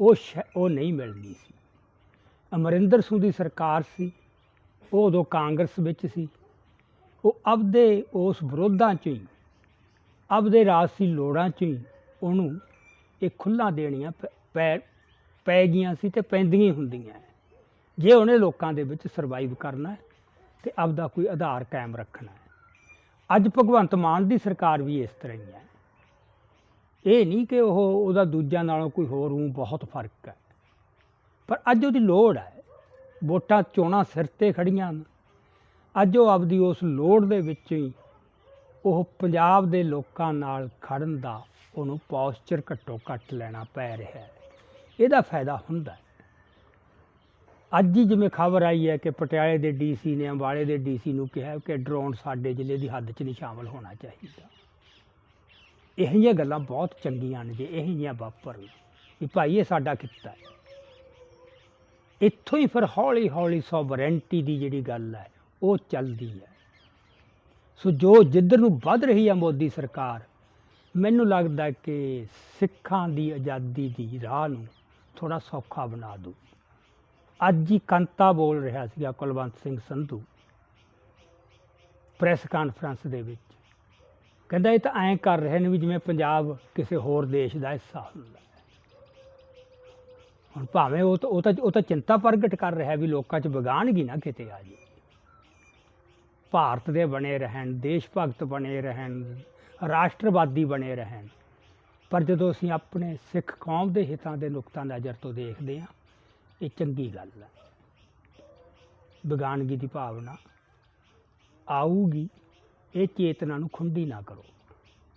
ਉਹ ਸ਼ੈ- ਉਹ ਨਹੀਂ ਮਿਲਦੀ ਸੀ। ਅਮਰਿੰਦਰ ਸਿੰਘ ਦੀ ਸਰਕਾਰ ਸੀ, ਉਹ ਉਦੋਂ ਕਾਂਗਰਸ ਵਿੱਚ ਸੀ, ਉਹ ਆਪਦੇ ਉਸ ਵਿਰੋਧਾਂ 'ਚ ਹੀ ਆਪਦੇ ਰਾਜਸੀ ਲੋੜਾਂ 'ਚ ਹੀ ਉਹਨੂੰ ਇਹ ਖੁੱਲ੍ਹਾ ਦੇਣੀਆਂ ਪ- ਪੈ ਪੈ ਗਈਆਂ ਸੀ ਤੇ ਪੈਂਦੀਆਂ ਹੀ ਹੁੰਦੀਆਂ ਜੇ ਉਹਨੇ ਲੋਕਾਂ ਦੇ ਵਿੱਚ ਸਰਵਾਈਵ ਕਰਨਾ ਹੈ ਤੇ ਆਪਦਾ ਕੋਈ ਆਧਾਰ ਕਾਇਮ ਰੱਖਣਾ ਹੈ। ਅੱਜ ਭਗਵੰਤ ਮਾਨ ਦੀ ਸਰਕਾਰ ਵੀ ਇਸ ਤਰ੍ਹਾਂ ਹੀ ਹੈ। ਇਹ ਨਹੀਂ ਕਿ ਉਹ ਉਹਦਾ ਦੂਜਿਆਂ ਨਾਲੋਂ ਕੋਈ ਹੋਰ ਉਹ ਬਹੁਤ ਫ਼ਰਕ ਹੈ। ਪਰ ਅੱਜ ਉਹਦੀ ਲੋੜ ਹੈ। ਵੋਟਾਂ ਚੋਣਾਂ ਸਿਰ ਤੇ ਖੜੀਆਂ ਹਨ। ਅੱਜ ਉਹ ਆਪਦੀ ਉਸ ਲੋੜ ਦੇ ਵਿੱਚ ਹੀ ਉਹ ਪੰਜਾਬ ਦੇ ਲੋਕਾਂ ਨਾਲ ਖੜਨ ਦਾ ਉਹਨੂੰ ਪੋਸਚਰ ਘੱਟੋ ਘੱਟ ਲੈਣਾ ਪੈ ਰਿਹਾ ਹੈ। ਇਹਦਾ ਫਾਇਦਾ ਹੁੰਦਾ ਅੱਜ ਹੀ ਜਿਵੇਂ ਖਬਰ ਆਈ ਹੈ ਕਿ ਪਟਿਆਲੇ ਦੇ ਡੀਸੀ ਨੇ ਅੰਬਾਲੇ ਦੇ ਡੀਸੀ ਨੂੰ ਕਿਹਾ ਕਿ ਡਰੋਨ ਸਾਡੇ ਜ਼ਿਲ੍ਹੇ ਦੀ ਹੱਦ 'ਚ ਨਹੀਂ ਸ਼ਾਮਲ ਹੋਣਾ ਚਾਹੀਦਾ। ਇਹੋ ਜਿਹੀਆਂ ਗੱਲਾਂ ਬਹੁਤ ਚੰਗੀਆਂ ਨੇ ਜੇ ਇਹੋ ਜਿਹੀਆਂ ਵਾਪਰਨ ਵੀ ਭਾਈ ਇਹ ਸਾਡਾ ਕਿੱਤਾ ਹੈ। ਇੱਥੋਂ ਹੀ ਫਿਰ ਹੌਲੀ ਹੌਲੀ ਸੋਵਰੈਂਟੀ ਦੀ ਜਿਹੜੀ ਗੱਲ ਹੈ, ਉਹ ਚੱਲਦੀ ਹੈ। ਸੋ ਜੋ ਜਿੱਧਰ ਨੂੰ ਵੱਧ ਰਹੀ ਹੈ ਮੋਦੀ ਸਰਕਾਰ, ਮੈਨੂੰ ਲੱਗਦਾ ਕਿ ਸਿੱਖਾਂ ਦੀ ਆਜ਼ਾਦੀ ਦੀ ਰਾਹ ਨੂੰ ਥੋੜਾ ਸੌਖਾ ਬਣਾ ਦੂ ਅੱਜ ਹੀ ਕੰਤਾ ਬੋਲ ਰਿਹਾ ਸੀਗਾ ਕੁਲਵੰਤ ਸਿੰਘ ਸੰਧੂ ਪ੍ਰੈਸ ਕਾਨਫਰੰਸ ਦੇ ਵਿੱਚ। ਕਹਿੰਦਾ ਇਹ ਤਾਂ ਐਂ ਕਰ ਰਹੇ ਨੇ ਵੀ ਜਿਵੇਂ ਪੰਜਾਬ ਕਿਸੇ ਹੋਰ ਦੇਸ਼ ਦਾ ਹਿੱਸਾ ਹੁੰਦਾ ਹੁਣ ਭਾਵੇਂ ਉਹ ਤਾਂ ਉਹ ਤਾਂ ਉਹ ਤਾਂ ਚਿੰਤਾ ਪ੍ਰਗਟ ਕਰ ਰਿਹਾ ਵੀ ਲੋਕਾਂ 'ਚ ਵਿਗਾੜਗੀ ਨਾ ਕਿਤੇ ਆ ਜੀ ਭਾਰਤ ਦੇ ਬਣੇ ਰਹਿਣ, ਦੇਸ਼ ਭਗਤ ਬਣੇ ਰਹਿਣ, ਰਾਸ਼ਟਰਵਾਦੀ ਬਣੇ ਰਹਿਣ। ਪਰ ਜਦੋਂ ਅਸੀਂ ਆਪਣੇ ਸਿੱਖ ਕੌਮ ਦੇ ਹਿੱਤਾਂ ਦੇ ਨੁਕਤਾ ਨਜ਼ਰ ਤੋਂ ਦੇਖਦੇ ਹਾਂ, ਇਹ ਚੰਗੀ ਗੱਲ ਹੈ। ਵਿਗਾਨਗੀ ਦੀ ਭਾਵਨਾ ਆਊਗੀ, ਇਹ ਚੇਤਨਾ ਨੂੰ ਖੁੰਡੀ ਨਾ ਕਰੋ।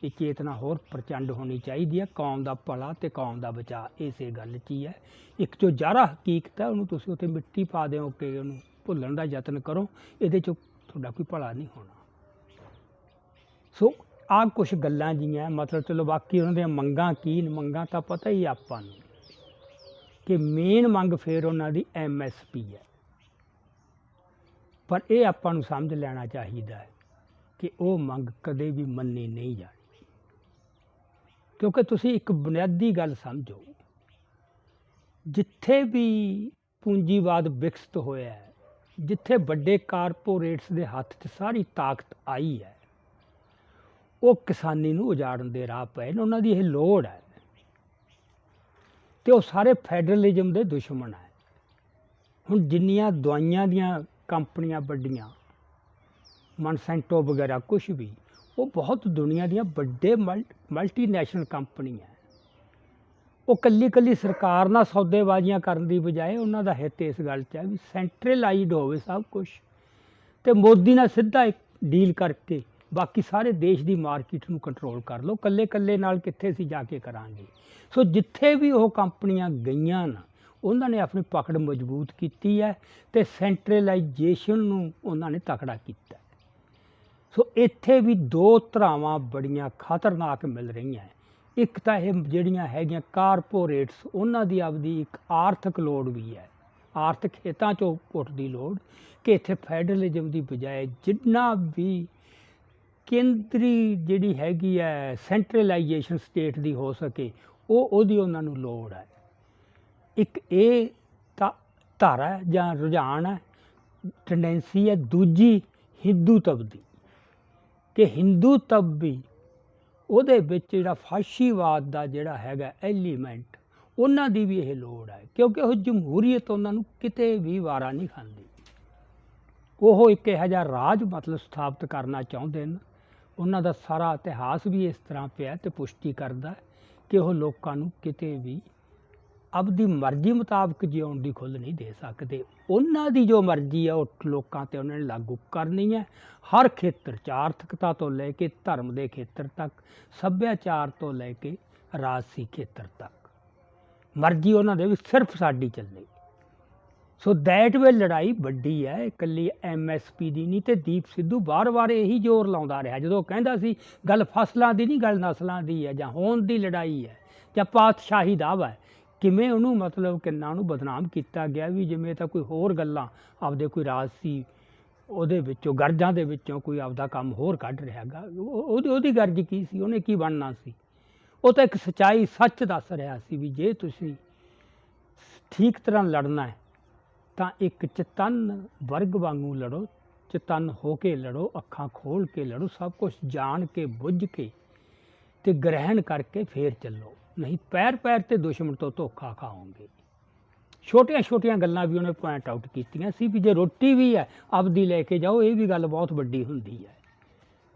ਇਹ ਚੇਤਨਾ ਹੋਰ ਪ੍ਰਚੰਡ ਹੋਣੀ ਚਾਹੀਦੀ ਹੈ। ਕੌਮ ਦਾ ਭਲਾ ਤੇ ਕੌਮ ਦਾ ਬਚਾਅ, ਇਸੇ ਗੱਲ 'ਚ ਹੀ ਹੈ। ਇੱਕ ਜੋ ਜਾਰਾ ਹਕੀਕਤ ਹੈ, ਉਹਨੂੰ ਤੁਸੀਂ ਉੱਥੇ ਮਿੱਟੀ ਪਾ ਦਿਓ ਕਿ ਉਹਨੂੰ ਭੁੱਲਣ ਦਾ ਯਤਨ ਕਰੋ। ਇਹਦੇ 'ਚ ਤੁਹਾਡਾ ਕੋਈ ਭਲਾ ਨਹੀਂ ਹੋਣਾ। ਸੋ ਆ ਕੁਝ ਗੱਲਾਂ ਜੀਆਂ, ਮਤਲਬ ਚਲੋ ਬਾਕੀ ਉਹਨਾਂ ਦੀਆਂ ਮੰਗਾਂ ਕੀ ਮੰਗਾਂ ਤਾਂ ਪਤਾ ਹੀ ਆਪਾਂ ਨੂੰ ਕਿ ਮੇਨ ਮੰਗ ਫੇਰ ਉਹਨਾਂ ਦੀ ਐਮਐਸਪੀ ਹੈ। ਪਰ ਇਹ ਆਪਾਂ ਨੂੰ ਸਮਝ ਲੈਣਾ ਚਾਹੀਦਾ ਹੈ ਕਿ ਉਹ ਮੰਗ ਕਦੇ ਵੀ ਮੰਨੀ ਨਹੀਂ ਜਾਣੀ। ਕਿਉਂਕਿ ਤੁਸੀਂ ਇੱਕ ਬੁਨਿਆਦੀ ਗੱਲ ਸਮਝੋ, ਜਿੱਥੇ ਵੀ ਪੂੰਜੀਵਾਦ ਵਿਕਸਿਤ ਹੋਇਆ ਹੈ ਜਿੱਥੇ ਵੱਡੇ ਕਾਰਪੋਰੇਟਸ ਦੇ ਹੱਥ 'ਚ ਸਾਰੀ ਤਾਕਤ ਆਈ ਹੈ, ਉਹ ਕਿਸਾਨੀ ਨੂੰ ਉਜਾੜਨ ਦੇ ਰਾਹ ਪਏ ਨੇ, ਉਹਨਾਂ ਦੀ ਇਹ ਲੋੜ ਹੈ। ਤੇ ਉਹ ਸਾਰੇ ਫੈਡਰਲਿਜ਼ਮ ਦੇ ਦੁਸ਼ਮਣ ਹੈ। ਹੁਣ ਜਿੰਨੀਆਂ ਦਵਾਈਆਂ ਦੀਆਂ ਕੰਪਨੀਆਂ ਵੱਡੀਆਂ, ਮਨਸੈਂਟੋ ਵਗੈਰਾ ਕੁਝ ਵੀ, ਉਹ ਬਹੁਤ ਦੁਨੀਆ ਦੀਆਂ ਵੱਡੇ ਮਲਟੀਨੈਸ਼ਨਲ ਕੰਪਨੀ ਹੈ। ਉਹ ਕੱਲੀ ਕੱਲੀ ਸਰਕਾਰ ਨਾਲ ਸੌਦੇਬਾਜ਼ੀਆਂ ਕਰਨ ਦੀ ਬਜਾਏ ਉਹਨਾਂ ਦਾ ਹਿੱਤ ਇਸ ਗੱਲ 'ਚ ਹੈ ਵੀ ਸੈਂਟਰਲਾਈਜ਼ਡ ਹੋਵੇ ਸਭ ਕੁਝ ਤੇ ਮੋਦੀ ਨਾਲ ਸਿੱਧਾ ਇੱਕ ਡੀਲ ਕਰਕੇ ਬਾਕੀ ਸਾਰੇ ਦੇਸ਼ ਦੀ ਮਾਰਕੀਟ ਨੂੰ ਕੰਟਰੋਲ ਕਰ ਲਓ ਕੱਲੇ ਕੱਲੇ ਨਾਲ ਕਿੱਥੇ ਅਸੀਂ ਜਾ ਕੇ ਕਰਾਂਗੇ ਸੋ ਜਿੱਥੇ ਵੀ ਉਹ ਕੰਪਨੀਆਂ ਗਈਆਂ ਨਾ, ਉਹਨਾਂ ਨੇ ਆਪਣੀ ਪਕੜ ਮਜ਼ਬੂਤ ਕੀਤੀ ਹੈ ਤੇ ਸੈਂਟਰਲਾਈਜੇਸ਼ਨ ਨੂੰ ਉਹਨਾਂ ਨੇ ਤਕੜਾ ਕੀਤਾ ਸੋ ਇੱਥੇ ਵੀ ਦੋ ਧਰਾਵਾਂ ਬੜੀਆਂ ਖਤਰਨਾਕ ਮਿਲ ਰਹੀਆਂ ਹੈ। ਇੱਕ ਤਾਂ ਇਹ ਜਿਹੜੀਆਂ ਹੈਗੀਆਂ ਕਾਰਪੋਰੇਟਸ, ਉਹਨਾਂ ਦੀ ਆਪਦੀ ਇੱਕ ਆਰਥਿਕ ਲੋੜ ਵੀ ਹੈ। ਆਰਥਿਕ ਹਿੱਤਾਂ ਚੋਂ ਪੁੱਟ ਦੀ ਲੋੜ ਕਿ ਇੱਥੇ ਫੈਡਰਲਿਜ਼ਮ ਦੀ ਬਜਾਏ ਜਿੰਨਾ ਵੀ ਕੇਂਦਰੀ ਜਿਹੜੀ ਹੈਗੀ ਹੈ ਸੈਂਟਰਲਾਈਜੇਸ਼ਨ ਸਟੇਟ ਦੀ ਹੋ ਸਕੇ, ਉਹ ਉਹਦੀ ਉਹਨਾਂ ਨੂੰ ਲੋੜ ਹੈ। ਇੱਕ ਇਹ ਧਾਰਾ ਜਾਂ ਰੁਝਾਨ ਹੈ ਟੈਂਡੈਂਸੀ ਹੈ, ਦੂਜੀ ਹਿੰਦੂਤਵ ਦੀ। ਕਿ ਹਿੰਦੂਤਵ ਵੀ ਉਹਦੇ ਵਿੱਚ ਜਿਹੜਾ ਫਾਸ਼ੀਵਾਦ ਦਾ ਜਿਹੜਾ ਹੈਗਾ ਐਲੀਮੈਂਟ ਉਹਨਾਂ ਦੀ ਵੀ ਇਹ ਲੋੜ ਹੈ, ਕਿਉਂਕਿ ਉਹ ਜਮਹੂਰੀਅਤ ਉਹਨਾਂ ਨੂੰ ਕਿਤੇ ਵੀ ਵਾਰਾ ਨਹੀਂ ਖਾਂਦੀ। ਉਹ ਇੱਕ ਇਹੋ ਜਿਹਾ ਰਾਜ ਮਤਲਬ ਸਥਾਪਿਤ ਕਰਨਾ ਚਾਹੁੰਦੇ ਨੇ ਉਹਨਾਂ ਦਾ ਸਾਰਾ ਇਤਿਹਾਸ ਵੀ ਇਸ ਤਰ੍ਹਾਂ ਪਿਆ ਤੇ ਪੁਸ਼ਟੀ ਕਰਦਾ ਕਿ ਉਹ ਲੋਕਾਂ ਨੂੰ ਕਿਤੇ ਵੀ ਆਪਦੀ ਮਰਜ਼ੀ ਮੁਤਾਬਕ ਜਿਉਣ ਦੀ ਖੁੱਲ੍ਹ ਨਹੀਂ ਦੇ ਸਕਦੇ। ਉਹਨਾਂ ਦੀ ਜੋ ਮਰਜ਼ੀ ਆ, ਉਹ ਲੋਕਾਂ ਤੇ ਉਹਨਾਂ ਨੇ ਲਾਗੂ ਕਰਨੀ ਹੈ ਹਰ ਖੇਤਰ 'ਚ ਆਰਥਿਕਤਾ ਤੋਂ ਲੈ ਕੇ ਧਰਮ ਦੇ ਖੇਤਰ ਤੱਕ, ਸੱਭਿਆਚਾਰ ਤੋਂ ਲੈ ਕੇ ਰਾਜਸੀ ਖੇਤਰ ਤੱਕ। ਮਰਜ਼ੀ ਉਹਨਾਂ ਦੇ ਵੀ ਸਿਰਫ ਸਾਡੀ ਚੱਲੇ ਸੋ ਦੈਟ ਵੇ ਲੜਾਈ ਵੱਡੀ ਹੈ ਇਕੱਲੀ ਐਮਐਸਪੀ ਦੀ ਨਹੀਂ ਤੇ ਦੀਪ ਸਿੱਧੂ ਬਾਰ-ਬਾਰ ਇਹੀ ਜ਼ੋਰ ਲਾਉਂਦਾ ਰਿਹਾ। ਜਦੋਂ ਕਹਿੰਦਾ ਸੀ, ਗੱਲ ਫਸਲਾਂ ਦੀ ਨਹੀਂ, ਗੱਲ ਨਸਲਾਂ ਦੀ ਹੈ ਜਾਂ ਹੋਣ ਦੀ ਲੜਾਈ ਹੈ ਜਾਂ ਪਾਤਸ਼ਾਹੀ ਦਾਵਾ ਹੈ ਕਿਵੇਂ ਉਹਨੂੰ ਮਤਲਬ ਕਿੰਨਾ ਉਹਨੂੰ ਬਦਨਾਮ ਕੀਤਾ ਗਿਆ ਵੀ ਜਿਵੇਂ ਤਾਂ ਕੋਈ ਹੋਰ ਗੱਲਾਂ, ਆਪਦੇ ਕੋਈ ਰਾਜ ਸੀ ਉਹਦੇ ਵਿੱਚੋਂ, ਗਰਜਾਂ ਦੇ ਵਿੱਚੋਂ ਕੋਈ ਆਪਦਾ ਕੰਮ ਹੋਰ ਕੱਢ ਰਿਹਾ ਹੈਗਾ ਉਹਦੀ ਉਹਦੀ ਗਰਜ ਕੀ ਸੀ? ਉਹਨੇ ਕੀ ਬਣਨਾ ਸੀ? ਉਹ ਤਾਂ ਇੱਕ ਸਚਾਈ ਸੱਚ ਦੱਸ ਰਿਹਾ ਸੀ ਵੀ ਜੇ ਤੁਸੀਂ ਠੀਕ ਤਰ੍ਹਾਂ ਲੜਨਾ ਹੈ, ਤਾਂ ਇੱਕ ਚਤਨ ਵਰਗ ਵਾਂਗੂ ਲੜੋ, ਚਤਨ ਹੋ ਕੇ ਲੜੋ, ਅੱਖਾਂ ਖੋਲ ਕੇ ਲੜੋ, ਸਭ ਕੁਝ ਜਾਣ ਕੇ, ਬੁੱਝ ਕੇ ਤੇ ਗ੍ਰਹਿਣ ਕਰਕੇ ਫੇਰ ਚੱਲੋ। ਨਹੀਂ, ਪੈਰ ਪੈਰ ਤੇ ਦੁਸ਼ਮਣ ਤੋਂ ਧੋਖਾ ਖਾਓਗੇ। ਛੋਟੀਆਂ ਛੋਟੀਆਂ ਗੱਲਾਂ ਵੀ ਉਹਨੇ ਪੁਆਇੰਟ ਆਊਟ ਕੀਤੀਆਂ ਸੀ ਵੀ ਜੇ ਰੋਟੀ ਵੀ ਹੈ, ਆਪਦੀ ਲੈ ਕੇ ਜਾਓ, ਇਹ ਵੀ ਗੱਲ ਬਹੁਤ ਵੱਡੀ ਹੁੰਦੀ ਹੈ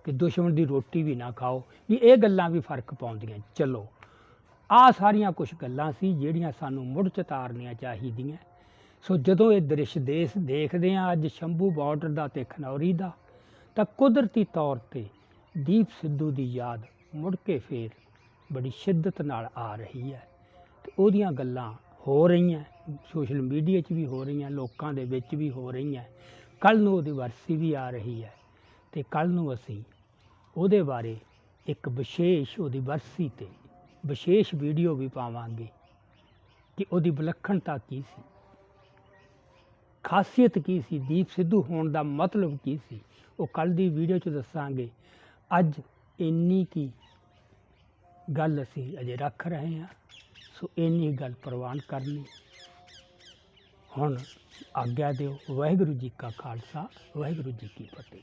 ਕਿ ਦੁਸ਼ਮਣ ਦੀ ਰੋਟੀ ਵੀ ਨਾ ਖਾਓ, ਵੀ ਇਹ ਗੱਲਾਂ ਵੀ ਫ਼ਰਕ ਪਾਉਂਦੀਆਂ। ਚਲੋ, ਆ ਸਾਰੀਆਂ ਕੁਝ ਗੱਲਾਂ ਸੀ ਜਿਹੜੀਆਂ ਸਾਨੂੰ ਮੁੜ ਚਤਾਰਨੀਆਂ ਚਾਹੀਦੀਆਂ। ਸੋ ਜਦੋਂ ਇਹ ਦ੍ਰਿਸ਼ ਦੇਸ਼ ਦੇਖਦੇ ਹਾਂ, ਅੱਜ ਸ਼ੰਭੂ ਬਾਰਡਰ ਦਾ ਤੇ ਖਨੌਰੀ ਦਾ, ਤਾਂ ਕੁਦਰਤੀ ਤੌਰ ਤੇ ਦੀਪ ਸਿੱਧੂ ਦੀ ਯਾਦ ਮੁੜ ਕੇ ਫੇਰ ਬੜੀ ਸ਼ਿੱਦਤ ਨਾਲ ਆ ਰਹੀ ਹੈ ਤੇ ਉਹਦੀਆਂ ਗੱਲਾਂ ਹੋ ਰਹੀਆਂ ਸੋਸ਼ਲ ਮੀਡੀਆ 'ਚ ਵੀ ਹੋ ਰਹੀਆਂ, ਲੋਕਾਂ ਦੇ ਵਿੱਚ ਵੀ ਹੋ ਰਹੀਆਂ ਕੱਲ ਨੂੰ ਉਹਦੀ ਵਰਸੀ ਵੀ ਆ ਰਹੀ ਹੈ ਤੇ ਕੱਲ ਨੂੰ ਅਸੀਂ ਉਹਦੇ ਬਾਰੇ ਇੱਕ ਵਿਸ਼ੇਸ਼ ਉਹਦੀ ਵਰਸੀ ਤੇ ਵਿਸ਼ੇਸ਼ ਵੀਡੀਓ ਵੀ ਪਾਵਾਂਗੇ ਕਿ ਉਹਦੀ ਵਿਲੱਖਣਤਾ ਕੀ ਸੀ, ਖਾਸੀਅਤ ਕੀ ਸੀ, ਦੀਪ ਸਿੱਧੂ ਹੋਣ ਦਾ ਮਤਲਬ ਕੀ ਸੀ, ਉਹ ਕੱਲ ਦੀ ਵੀਡੀਓ 'ਚ ਦੱਸਾਂਗੇ। ਅੱਜ ਇੰਨੀ ਕੀ ਗੱਲ ਅਸੀਂ ਅਜੇ ਰੱਖ ਰਹੇ ਹਾਂ, ਸੋ ਇੰਨੀ ਗੱਲ ਪ੍ਰਵਾਨ ਕਰਨੀ। ਹੁਣ ਆਗਿਆ ਦਿਓ ਵਾਹਿਗੁਰੂ ਜੀ ਕਾ ਖਾਲਸਾ, ਵਾਹਿਗੁਰੂ ਜੀ ਕੀ ਫਤਿਹ।